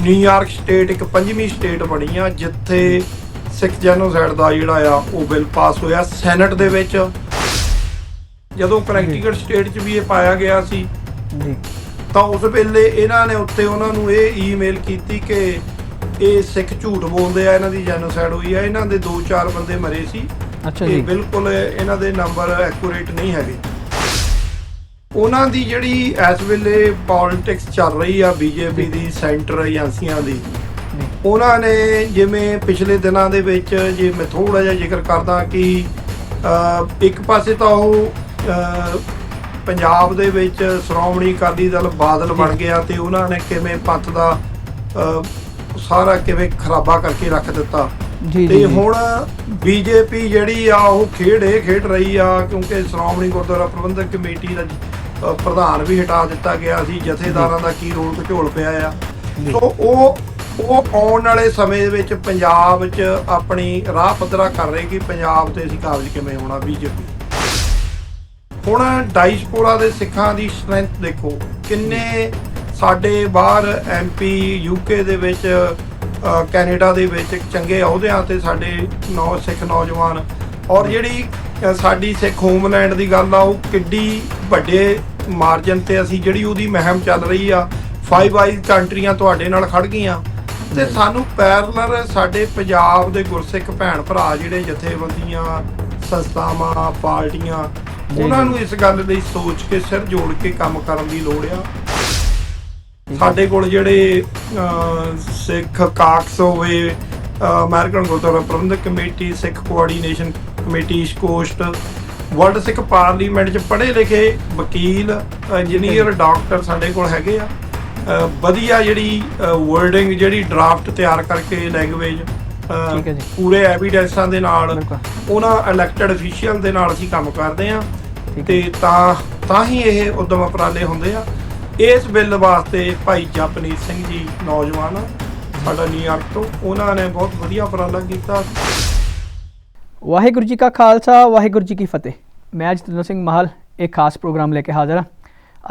New York state ਇੱਕ ਪੰਜਵੀਂ state ਬਣੀ ਆ ਜਿੱਥੇ ਸਿੱਖ ਜੈਨੋਸਾਈਡ ਦਾ ਜਿਹੜਾ ਆ ਉਹ ਬਿੱਲ ਪਾਸ ਹੋਇਆ ਸੈਨੇਟ ਦੇ ਵਿੱਚ। ਜਦੋਂ ਕਨੈਕਟੀਕਟ ਸਟੇਟ 'ਚ ਵੀ ਇਹ ਪਾਇਆ ਗਿਆ ਸੀ ਜੀ। ਤਾਂ ਉਸ ਵੇਲੇ ਇਹਨਾਂ ਨੇ ਉੱਤੇ ਉਹਨਾਂ ਨੂੰ ਇਹ ਈਮੇਲ ਕੀਤੀ ਕਿ ਇਹ ਸਿੱਖ ਝੂਠ ਬੋਲਦੇ ਆ ਇਹਨਾਂ ਦੀ ਜੈਨੋਸਾਈਡ ਹੋਈ ਆ। ਇਹਨਾਂ ਦੇ 2-4 ਬੰਦੇ ਮਰੇ ਸੀ। ਅੱਛਾ ਜੀ। ਬਿਲਕੁਲ ਇਹਨਾਂ ਦੇ ਨੰਬਰ ਐਕੂਰੇਟ ਨਹੀਂ ਹੈਗੇ। ਉਹਨਾਂ ਦੀ ਜਿਹੜੀ ਇਸ ਵੇਲੇ ਪੋਲਿਟਿਕਸ ਚੱਲ ਰਹੀ ਆ ਬੀਜੇਪੀ ਦੀ ਸੈਂਟਰ ਏਜੰਸੀਆਂ ਦੀ ਉਹਨਾਂ ਨੇ ਜਿਵੇਂ ਪਿਛਲੇ ਦਿਨਾਂ ਦੇ ਵਿੱਚ ਜੇ ਮੈਂ ਥੋੜਾ ਜਿਹਾ ਜ਼ਿਕਰ ਕਰਦਾ ਕਿ ਇੱਕ ਪਾਸੇ ਤਾਂ ਉਹ ਪੰਜਾਬ ਦੇ ਵਿੱਚ ਸ਼੍ਰੋਮਣੀ ਅਕਾਲੀ ਦਲ ਬਾਦਲ ਬਣ ਗਿਆ ਤੇ ਉਹਨਾਂ ਨੇ ਕਿਵੇਂ ਪੰਥ ਦਾ ਸਾਰਾ ਕਿਵੇਂ ਖਰਾਬਾ ਕਰਕੇ ਰੱਖ ਦਿੱਤਾ। ਤੇ ਹੁਣ ਬੀਜੇਪੀ ਜਿਹੜੀ ਆ ਉਹ ਖੇਡ ਇਹ ਖੇਡ ਰਹੀ ਆ ਕਿਉਂਕਿ ਸ਼੍ਰੋਮਣੀ ਗੁਰਦੁਆਰਾ ਪ੍ਰਬੰਧਕ ਕਮੇਟੀ ਦਾ ਪ੍ਰਧਾਨ ਵੀ ਹਟਾ ਦਿੱਤਾ ਗਿਆ ਸੀ ਜਥੇਦਾਰਾਂ ਦਾ ਕੀ ਰੋਲ ਘਚੋਲ ਪਿਆ ਆ। ਸੋ ਉਹ ਉਹ ਆਉਣ ਵਾਲੇ ਸਮੇਂ ਦੇ ਵਿੱਚ ਪੰਜਾਬ 'ਚ ਆਪਣੀ ਰਾਹ ਪੱਧਰਾ ਕਰ ਰਹੀ ਕਿ ਪੰਜਾਬ ਤੇ ਅਸੀਂ ਕਾਬਜ ਕਿਵੇਂ ਹੋਣਾ ਬੀਜੇਪੀ। ਹੁਣ ਡਾਈਸਪੋਰਾ ਦੇ ਸਿੱਖਾਂ ਦੀ ਸਟਰੈਂਥ ਦੇਖੋ ਕਿੰਨੇ ਸਾਡੇ ਬਾਹਰ ਐਮਪੀ ਯੂਕੇ ਦੇ ਵਿੱਚ ਕੈਨੇਡਾ ਦੇ ਵਿੱਚ ਚੰਗੇ ਅਹੁਦਿਆਂ ਤੇ ਸਾਡੇ ਨੌ ਸਿੱਖ ਨੌਜਵਾਨ। ਔਰ ਜਿਹੜੀ ਸਾਡੀ ਸਿੱਖ ਹੋਮਲੈਂਡ ਦੀ ਗੱਲ ਆ ਉਹ ਕਿੱਡੀ ਵੱਡੇ ਮਾਰਜਨ ਤੇ ਅਸੀਂ ਜਿਹੜੀ ਉਹਦੀ ਮਹਿਮ ਚੱਲ ਰਹੀ ਆ ਫਾਈਵ ਆਈਜ਼ ਕੰਟਰੀਆਂ ਤੁਹਾਡੇ ਨਾਲ ਖੜ ਗਈਆਂ। ਤੇ ਸਾਨੂੰ ਪੈਰਲਰ ਸਾਡੇ ਪੰਜਾਬ ਦੇ ਗੁਰਸਿੱਖ ਭੈਣ ਭਰਾ ਜਿਹੜੇ ਜਥੇਬੰਦੀਆਂ ਸੰਸਥਾਵਾਂ ਪਾਰਟੀਆਂ ਉਹਨਾਂ। ਨੂੰ ਇਸ ਗੱਲ ਲਈ ਸੋਚ ਕੇ ਸਿਰ ਜੋੜ ਕੇ ਕੰਮ ਕਰਨ ਦੀ ਲੋੜ ਆ। ਸਾਡੇ ਕੋਲ ਜਿਹੜੇ ਸਿੱਖ ਕਾਕਸ ਹੋਵੇ American Gurdwara Prabandhak Committee Sikh Coordination Committee Coast World Sikh Parliament 'ਚ ਪੜ੍ਹੇ ਲਿਖੇ ਵਕੀਲ ਇੰਜੀਨੀਅਰ ਡਾਕਟਰ ਸਾਡੇ ਕੋਲ ਹੈਗੇ ਆ ਵਧੀਆ ਜਿਹੜੀ ਵਰਡਿੰਗ ਜਿਹੜੀ ਡਰਾਫਟ ਤਿਆਰ ਕਰਕੇ ਲੈਂਗੁਏਜ। ਪੂਰੇ ਐਵੀਡੈਂਸਾਂ ਦੇ ਨਾਲ। ਉਹਨਾਂ ਇਲੈਕਟਡ ਅਫੀਸ਼ੀਅਲ ਦੇ ਨਾਲ ਅਸੀਂ ਕੰਮ ਕਰਦੇ ਆ। ਤੇ ਤਾਂ ਤਾਂ ਹੀ ਇਹ ਉਦਮ ਉਪਰਾਲੇ ਹੁੰਦੇ ਆ ਇਸ ਬਿੱਲ ਵਾਸਤੇ ਭਾਈ ਜਪਨੀਤ ਸਿੰਘ ਜੀ ਨੌਜਵਾਨ ਸਾਡਾ ਨਿਊਯਾਰਕ ਤੋਂ ਉਹਨਾਂ ਨੇ ਬਹੁਤ ਵਧੀਆ ਉਪਰਾਲਾ ਕੀਤਾ ਵਾਹਿਗੁਰੂ ਜੀ ਕਾ ਖਾਲਸਾ, ਵਾਹਿਗੁਰੂ ਜੀ ਕੀ ਫਤਿਹ। ਮੈਂ ਜਤਿੰਦਰ ਸਿੰਘ ਮਾਹਲ ਇੱਕ ਖਾਸ ਪ੍ਰੋਗਰਾਮ ਲੈ ਕੇ ਹਾਜ਼ਰ ਹਾਂ।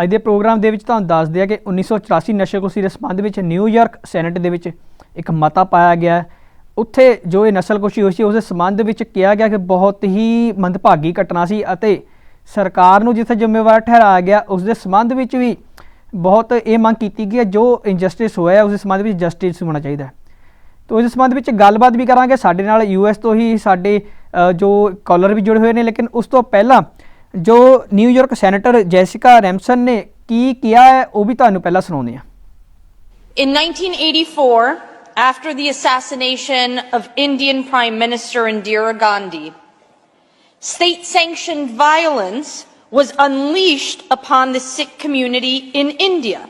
ਅੱਜ ਦੇ ਪ੍ਰੋਗਰਾਮ ਦੇ ਵਿੱਚ ਤੁਹਾਨੂੰ ਦੱਸ ਦਿਆ ਕਿ 1984 ਨਸ਼ਲਕੁਸ਼ੀ ਦੇ ਸੰਬੰਧ ਵਿੱਚ ਨਿਊਯਾਰਕ ਸੈਨੇਟ ਦੇ ਵਿੱਚ ਇੱਕ ਮਤਾ ਪਾਇਆ ਗਿਆ ਉੱਥੇ ਜੋ ਇਹ ਨਸਲਕੁਸ਼ੀ ਹੋਈ ਸੀ, ਉਸ ਦੇ ਸੰਬੰਧ ਵਿੱਚ ਕਿਹਾ ਗਿਆ ਕਿ ਬਹੁਤ ਹੀ ਮੰਦਭਾਗੀ ਘਟਨਾ ਸੀ ਅਤੇ ਸਰਕਾਰ ਨੂੰ ਜਿੱਥੇ ਜ਼ਿੰਮੇਵਾਰ ਠਹਿਰਾਇਆ ਗਿਆ, ਉਸ ਦੇ ਸੰਬੰਧ ਵਿੱਚ ਵੀ ਬਹੁਤ ਇਹ ਮੰਗ ਕੀਤੀ ਗਈ ਹੈ, ਜੋ ਇਨਜਸਟਿਸ ਹੋਇਆ ਉਸ ਦੇ ਸੰਬੰਧ ਵਿੱਚ ਜਸਟਿਸ ਹੋਣਾ ਚਾਹੀਦਾ ਹੈ। ਤੋ ਇਸ ਸੰਬੰਧ ਵਿੱਚ ਗੱਲਬਾਤ ਵੀ ਕਰਾਂਗੇ ਸਾਡੇ ਨਾਲ ਯੂਐਸ ਤੋਂ ਹੀ ਸਾਡੇ ਅ, ਜੋ ਕਾਲਰ ਵੀ ਜੁੜੇ ਹੋਏ ਨੇ ਲੇਕਿਨ ਉਸ ਤੋਂ ਪਹਿਲਾਂ ਜੋ ਨਿਊਯਾਰਕ ਸੈਨੇਟਰ ਜੈਸਿਕਾ ਰੈਮਸਨ ਨੇ ਕੀ ਕਿਹਾ ਹੈ ਉਹ ਵੀ ਤੁਹਾਨੂੰ ਪਹਿਲਾਂ ਸੁਣਾਉਂਦੇ ਹਾਂ In 1984, after the assassination of Indian Prime Minister Indira Gandhi, state sanctioned violence was unleashed upon the Sikh community in India.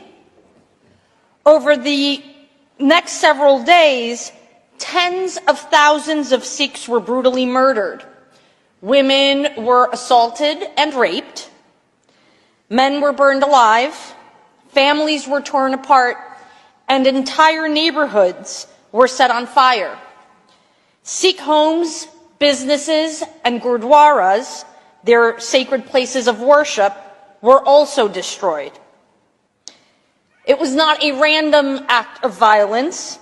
Over the next several days, tens of thousands of Sikhs were brutally murdered. Women were assaulted and raped. Men were burned alive, families were torn apart, and entire neighborhoods were set on fire. Sikh homes, businesses, and gurdwaras, their sacred places of worship, were also destroyed. It was not a random act of violence,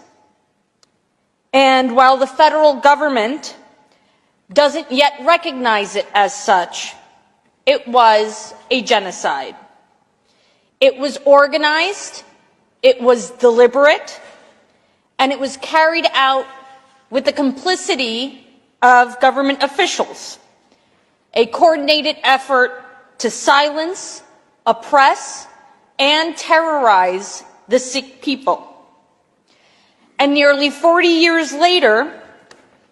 and while the federal government doesn't yet recognize it as such, it was a genocide. It was organized, it was deliberate, and it was carried out with the complicity of government officials. A coordinated effort to silence, oppress, and terrorize the Sikh people. And nearly 40 years later,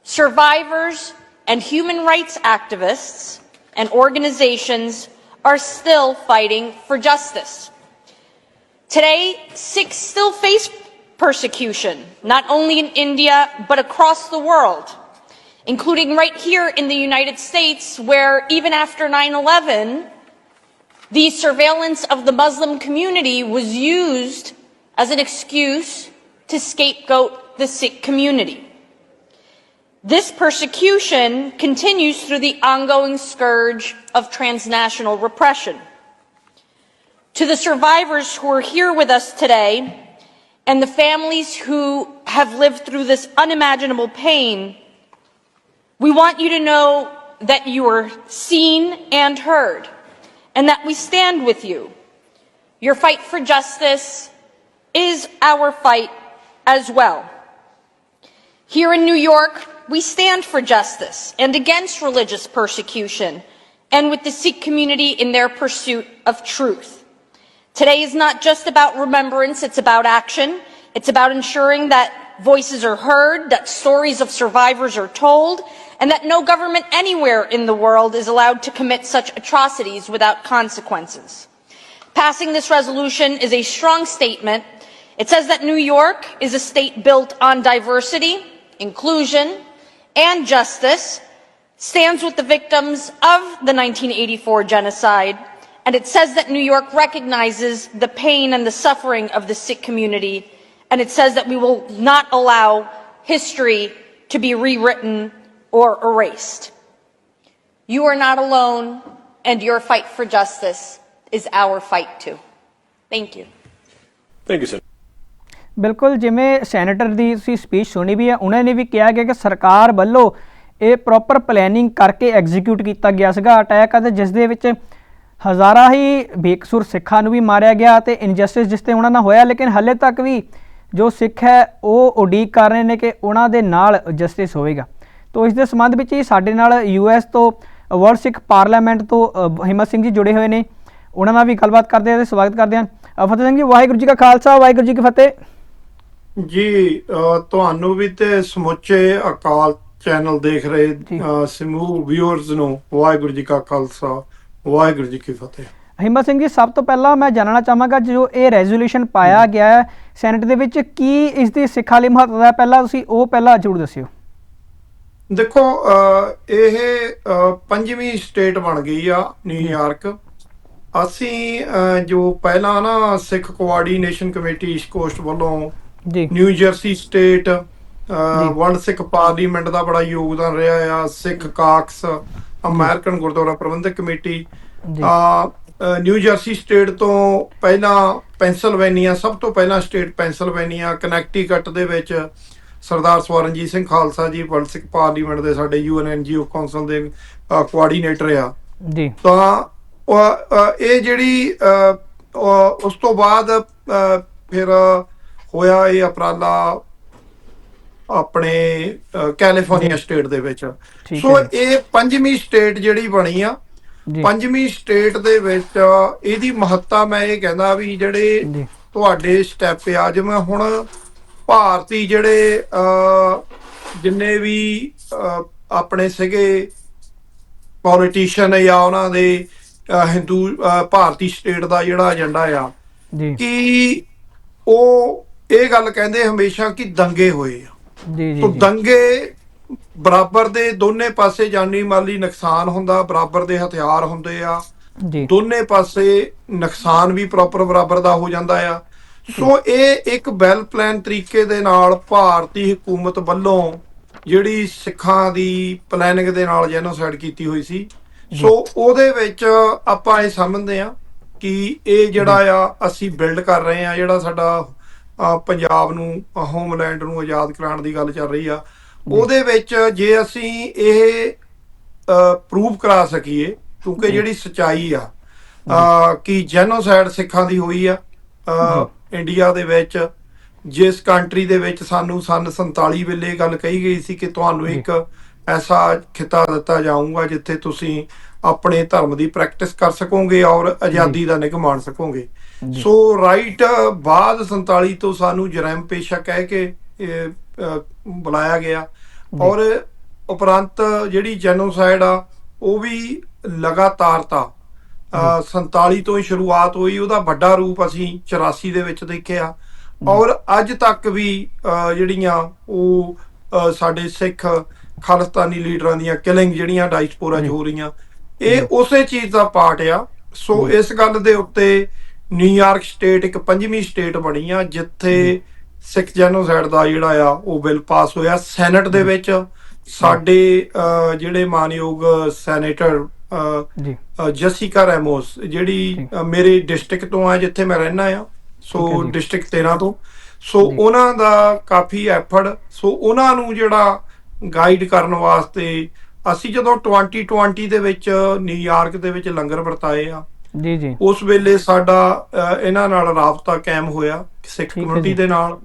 survivors and human rights activists and organizations are still fighting for justice. Today, Sikhs still face persecution, not only in India, but across the world, including right here in the United States, where even after 9 11, the surveillance of the Muslim community was used as an excuse to scapegoat the Sikh community. This persecution continues through the ongoing scourge of transnational repression. To the survivors who are here with us today, and the families who have lived through this unimaginable pain, we want you to know that you are seen and heard, and that we stand with you. Your fight for justice is our fight as well. Here in New York, we stand for justice and against religious persecution and with the Sikh community in their pursuit of truth. Today is not just about remembrance, it's about action. It's about ensuring that voices are heard, that stories of survivors are told, and that no government anywhere in the world is allowed to commit such atrocities without consequences. Passing this resolution is a strong statement. It says that New York is a state built on diversity, inclusion, and justice, stands with the victims of the 1984 genocide, and it says that New York recognizes the pain and the suffering of the Sikh community, and it says that we will not allow history to be rewritten or erased. You are not alone, and your fight for justice is our fight too. Thank you. Thank you, sir. ਬਿਲਕੁਲ ਜਿਵੇਂ senator ਦੀ ਤੁਸੀਂ speech ਸੁਣੀ ਵੀ ਹੈ ਉਹਨਾਂ ਨੇ ਵੀ ਕਿਹਾ ਗਿਆ ਕਿ ਸਰਕਾਰ ਵੱਲੋਂ ਇਹ ਪ੍ਰੋਪਰ ਪਲੈਨਿੰਗ ਕਰਕੇ ਐਗਜ਼ੀਕਿਊਟ ਕੀਤਾ ਗਿਆ ਸੀਗਾ ਅਟੈਕ ਅਤੇ ਜਿਸ ਦੇ ਵਿੱਚ ਹਜ਼ਾਰਾਂ ਹੀ ਬੇਕਸੂਰ ਸਿੱਖਾਂ ਨੂੰ ਵੀ ਮਾਰਿਆ ਗਿਆ ਤੇ ਇਨਜਸਟਿਸ ਜਿਸ ਤੇ ਉਹਨਾਂ ਨਾਲ ਹੋਇਆ ਲੇਕਿਨ ਹੱਲੇ ਤੱਕ ਵੀ ਜੋ ਸਿੱਖ ਹੈ ਉਹ ਉਡੀਕ ਕਰ ਰਹੇ ਨੇ ਕਿ ਉਹਨਾਂ ਦੇ ਨਾਲ ਜਸਟਿਸ ਹੋਵੇਗਾ ਤੋ ਇਸ ਦੇ ਸੰਬੰਧ ਵਿੱਚ ਹੀ ਸਾਡੇ ਨਾਲ ਯੂਐਸ ਤੋਂ ਵਰਲਡ ਸਿੱਖ ਪਾਰਲੀਮੈਂਟ ਤੋਂ ਹਿੰਮਤ ਸਿੰਘ ਜੀ ਜੁੜੇ ਹੋਏ ਨੇ। ਉਹਨਾਂ ਨਾਲ ਵੀ ਗੱਲਬਾਤ ਕਰਦੇ ਹਾਂ ਤੇ ਸਵਾਗਤ ਕਰਦੇ ਹਾਂ। ਫਤਿਹ ਸਿੰਘ ਜੀ ਵਾਹਿਗੁਰੂ ਜੀ ਕਾ ਖਾਲਸਾ ਵਾਹਿਗੁਰੂ ਜੀ ਕੀ ਫਤਿਹ। ਜੀ ਤੁਹਾਨੂੰ ਵੀ ਤੇ ਸਮੁੱਚੇ ਅਕਾਲ ਚੈਨਲ ਦੇਖ ਰਹੇ ਸਮੂਹ ਵਿਊਅਰਸ ਨੂੰ ਵਾਹਿਗੁਰੂ ਜੀ ਕਾ ਖਾਲਸਾ ਵਾਹਿਗੁਰੂ ਜੀ ਕੀ ਫਤਿਹ। ਹਿੰਮਤ ਸਿੰਘ ਜੀ ਸਭ ਤੋਂ ਪਹਿਲਾਂ ਮੈਂ ਜਾਣਨਾ ਚਾਹਾਂਗਾ ਜੋ ਇਹ ਰੈਜ਼ੋਲੂਸ਼ਨ ਪਾਇਆ ਗਿਆ ਹੈ ਸੈਨੇਟ ਦੇ ਵਿੱਚ ਕੀ ਇਸ ਦੀ ਸਿੱਖਾਂ ਲਈ ਮਹੱਤਵ ਹੈ? ਪਹਿਲਾਂ ਤੁਸੀਂ ਉਹ ਪਹਿਲਾਂ ਜ਼ਰੂਰ ਦੱਸਿਓ। ਦੇਖੋ ਇਹ ਪੰਜਵੀਂ ਸਟੇਟ ਬਣ ਗਈ ਆ ਨਿਊਯਾਰਕ ਅਸੀਂ ਜੋ ਪਹਿਲਾਂ ਨਾ Sikh Coordination Committee East Coast ਵੱਲੋਂ ji. New Jersey state. World Sikh Parliament ਦਾ ਬੜਾ ਯੋਗਦਾਨ ਰਿਹਾ ਆ Sikh Caucus American Gurdwara Prabandhak Committee ਆ ਨਿਊ ਜਰਸੀ ਸਟੇਟ ਤੋਂ ਪਹਿਲਾਂ ਪੈਂਸਲਵੇਨੀਆ ਸਭ ਤੋਂ ਪਹਿਲਾਂ ਸਟੇਟ ਪੈਂਸਲਵੇਨੀਆ ਕਨੈਕਟੀਕਟ ਦੇ ਵਿੱਚ ਸਰਦਾਰ ਸਵਰਨਜੀਤ ਸਿੰਘ ਖਾਲਸਾ ਜੀ ਸਿੱਖ ਪਾਰਲੀਮੈਂਟ ਦੇ ਸਾਡੇ ਯੂਐਨ ਐਨਜੀਓ ਕਾਉਂਸਲ ਦੇ ਕੋਆਰਡੀਨੇਟਰ ਆ। ਜੀ। ਤਾਂ ਇਹ ਜਿਹੜੀ ਉਸ ਤੋਂ ਬਾਅਦ ਫਿਰ ਹੋਇਆ ਇਹ ਅਪਰਾਲਾ ਆਪਣੇ ਕੈਲੀਫੋਰਨੀਆ ਸਟੇਟ ਦੇ ਵਿੱਚ। ਸੋ। ਇਹ ਪੰਜਵੀਂ ਸਟੇਟ ਜਿਹੜੀ ਬਣੀ ਆ ਪੰਜਵੀਂ ਸਟੇਟ ਦੇ ਵਿੱਚ ਇਹਦੀ ਮਹੱਤਤਾ ਮੈਂ ਇਹ ਕਹਿੰਦਾ ਵੀ ਜਿਹੜੇ ਤੁਹਾਡੇ ਸਟੈਪ ਆ ਜਿਵੇਂ ਹੁਣ ਭਾਰਤੀ ਜਿਹੜੇ ਜਿੰਨੇ ਵੀ ਆਪਣੇ ਸੀਗੇ ਪੋਲੀਟੀਸ਼ੀਅਨ ਜਾਂ ਉਹਨਾਂ ਦੇ ਹਿੰਦੂ ਭਾਰਤੀ ਸਟੇਟ ਦਾ ਜਿਹੜਾ ਏਜੰਡਾ ਆ ਜੀ। ਕਿ ਉਹ ਇਹ ਗੱਲ ਕਹਿੰਦੇ ਹਮੇਸ਼ਾ ਕਿ ਦੰਗੇ ਹੋਏ ਆ। ਜੀ ਜੀ। ਦੰਗੇ ਬਰਾਬਰ ਦੇ ਦੋਨੇ ਪਾਸੇ ਜਾਨੀ ਮਾਲੀ ਨੁਕਸਾਨ ਹੁੰਦਾ ਬਰਾਬਰ ਦੇ ਹਥਿਆਰ ਹੁੰਦੇ ਆ। ਜੀ। ਦੋਨੇ ਪਾਸੇ ਨੁਕਸਾਨ ਵੀ ਪ੍ਰੋਪਰ ਬਰਾਬਰ ਦਾ ਹੋ ਜਾਂਦਾ ਆ। ਸੋ ਇਹ ਇੱਕ ਵੈਲ ਪਲਾਨ ਤਰੀਕੇ ਦੇ ਨਾਲ ਭਾਰਤੀ ਹਕੂਮਤ ਵੱਲੋਂ ਜਿਹੜੀ ਸਿੱਖਾਂ ਦੀ ਪਲੈਨਿੰਗ ਦੇ ਨਾਲ ਜੈਨੋਸਾਈਡ ਕੀਤੀ ਹੋਈ ਸੀ। ਸੋ ਉਹਦੇ ਵਿੱਚ ਆਪਾਂ ਇਹ ਸਮਝਦੇ ਆ ਕਿ ਇਹ ਜਿਹੜਾ ਆ ਅਸੀਂ ਬਿਲਡ ਕਰ ਰਹੇ ਆ ਜਿਹੜਾ ਸਾਡਾ ਪੰਜਾਬ ਨੂੰ ਹੋਮਲੈਂਡ ਨੂੰ ਆਜ਼ਾਦ ਕਰਾਉਣ ਦੀ ਗੱਲ ਚੱਲ ਰਹੀ ਆ, ਉਹਦੇ ਵਿੱਚ ਜੇ ਅਸੀਂ ਇਹ ਪ੍ਰੂਵ ਕਰਾ ਸਕੀਏ, ਕਿਉਂਕਿ ਜਿਹੜੀ ਸਚਾਈ ਆ ਕਿ ਜੈਨੋਸਾਈਡ ਸਿੱਖਾਂ ਦੀ ਹੋਈ ਆ ਇੰਡੀਆ ਦੇ ਵਿੱਚ ਜਿਸ ਕੰਟਰੀ ਦੇ ਵਿੱਚ ਸਾਨੂੰ ਸਨ 47 ਵੇਲੇ ਗੱਲ ਕਹੀ ਗਈ ਸੀ ਕਿ ਤੁਹਾਨੂੰ ਇੱਕ ਐਸਾ ਖਿਤਾ ਦਿੱਤਾ ਜਾਊਗਾ ਜਿੱਥੇ ਤੁਸੀਂ ਆਪਣੇ ਧਰਮ ਦੀ ਪ੍ਰੈਕਟਿਸ ਕਰ ਸਕੋਗੇ ਔਰ ਆਜ਼ਾਦੀ ਦਾ ਨਿੱਘ ਮਾਣ ਸਕੋਗੇ। ਸੋ ਰਾਈਟ ਬਾਅਦ 47 ਤੋਂ ਸਾਨੂੰ ਜਰਮ ਪੇਸ਼ਾ ਕਹਿ ਕੇ ਬੁਲਾਇਆ ਗਿਆ ਔਰ ਉਪਰੰਤ ਜਿਹੜੀ ਜੈਨੋਸਾਈਡ ਆ ਉਹ ਵੀ ਲਗਾਤਾਰਤਾ 47 ਤੋਂ ਹੀ ਸ਼ੁਰੂਆਤ ਹੋਈ ਉਹਦਾ ਵੱਡਾ ਰੂਪ ਅਸੀਂ 84 ਦੇ ਵਿੱਚ ਦੇਖਿਆ। ਔਰ ਅੱਜ ਤੱਕ ਵੀ ਜਿਹੜੀਆਂ ਉਹ ਸਾਡੇ ਸਿੱਖ ਖਾਲਿਸਤਾਨੀ ਲੀਡਰਾਂ ਦੀਆਂ ਕਿਲਿੰਗ ਜਿਹੜੀਆਂ ਡਾਇਸਪੋਰਾ 'ਚ ਹੋ। ਰਹੀਆਂ ਇਹ ਉਸੇ ਚੀਜ਼ ਦਾ ਪਾਰਟ ਆ। ਸੋ ਇਸ ਗੱਲ ਦੇ ਉੱਤੇ ਨਿਊਯਾਰਕ ਸਟੇਟ ਇੱਕ ਪੰਜਵੀਂ ਸਟੇਟ ਬਣੀ ਆ ਜਿੱਥੇ ਸਿੱਖ ਜੈਨੋਸਾਈਡ ਦਾ ਜਿਹੜਾ ਆ ਉਹ ਬਿੱਲ ਪਾਸ ਹੋਇਆ ਸੈਨੇਟ ਦੇ ਵਿੱਚ। ਸਾਡੇ ਜਿਹੜੇ ਮਾਨਯੋਗ ਸੈਨੇਟਰ ਜੀ। ਜੈਸਿਕਾ ਰੈਮੋਸ ਜਿਹੜੀ ਮੇਰੇ ਡਿਸਟ੍ਰਿਕਟ ਤੋਂ ਆ ਜਿੱਥੇ ਮੈਂ ਰਹਿਣਾ ਆ। ਸੋ। ਡਿਸਟ੍ਰਿਕਟ 13 ਤੋਂ। ਸੋ ਉਹਨਾਂ ਦਾ ਕਾਫੀ ਐਫਰਟ ਸੋ ਉਹਨਾਂ ਨੂੰ ਜਿਹੜਾ ਗਾਈਡ ਕਰਨ ਵਾਸਤੇ ਅਸੀਂ ਜਦੋਂ 2020 ਦੇ ਵਿੱਚ ਨਿਊਯਾਰਕ ਦੇ ਵਿੱਚ ਲੰਗਰ ਵਰਤਾਏ ਆ ਜੀ ਜੀ। ਉਸ ਵੇਲੇ ਸਾਡਾ ਇਹਨਾਂ ਨਾਲ ਰਾਬਤਾ ਕਾਇਮ ਹੋਇਆ ਸਿੱਖ ਕਮਿਊਨਿਟੀ। ਦੇ ਨਾਲ।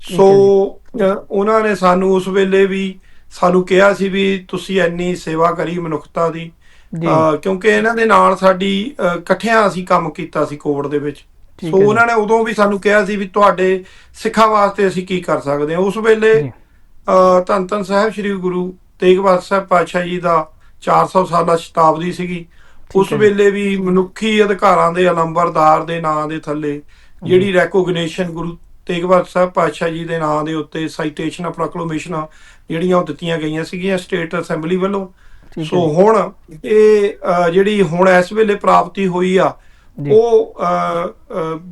ਸੋ ਉਹਨਾਂ ਨੇ ਸਾਨੂੰ ਉਸ ਵੇਲੇ ਵੀ ਸਾਨੂੰ ਕਿਹਾ ਸੀ ਵੀ ਤੁਸੀਂ ਇੰਨੀ ਸੇਵਾ ਕਰੀ ਮਨੁੱਖਤਾ ਦੀ। ਕਿਉਂਕਿ ਇਹਨਾਂ ਦੇ ਨਾਲ ਸਾਡੀ ਇਕੱਠਿਆਂ ਅਸੀਂ ਕੰਮ ਕੀਤਾ ਸੀ ਕੋਵਿਡ ਦੇ ਵਿੱਚ। ਸੋ। ਉਹਨਾਂ ਨੇ ਉਦੋਂ ਵੀ ਸਾਨੂੰ ਕਿਹਾ ਸੀ ਵੀ ਤੁਹਾਡੇ ਸਿੱਖਾਂ ਵਾਸਤੇ ਅਸੀਂ ਕੀ ਕਰ ਸਕਦੇ ਹਾਂ। ਉਸ ਵੇਲੇ ਧੰਨ ਧੰਨ ਸਾਹਿਬ ਸ੍ਰੀ ਗੁਰੂ ਤੇਗ ਬਹਾਦਰ ਸਾਹਿਬ ਪਾਤਸ਼ਾਹ ਜੀ ਦਾ 400 ਸਾਲਾ ਸ਼ਤਾਬਦੀ ਸੀਗੀ। ਉਸ। ਵੇਲੇ ਵੀ ਮਨੁੱਖੀ ਅਧਿਕਾਰਾਂ ਦੇ ਅਲੰਬਰਦਾਰ ਦੇ ਨਾਂ ਦੇ ਥੱਲੇ ਜਿਹੜੀ ਰੈਕੋਗਨੀਸ਼ਨ ਗੁਰੂ ਤੇਗ ਬਹਾਦਰ ਸਾਹਿਬ ਪਾਤਸ਼ਾਹ ਜੀ ਦੇ ਨਾਂ ਦੇ ਉੱਤੇ ਸਾਈਟੇਸ਼ਨਾਂ ਪ੍ਰੋਕਲੇਮੇਸ਼ਨਾਂ ਜਿਹੜੀਆਂ ਉਹ ਦਿੱਤੀਆਂ ਗਈਆਂ ਸੀਗੀਆਂ ਸਟੇਟ ਅਸੈਂਬਲੀ ਵੱਲੋਂ। ਸੋ। ਹੁਣ ਇਹ ਜਿਹੜੀ ਹੁਣ ਇਸ ਵੇਲੇ ਪ੍ਰਾਪਤੀ ਹੋਈ ਆ। ਉਹ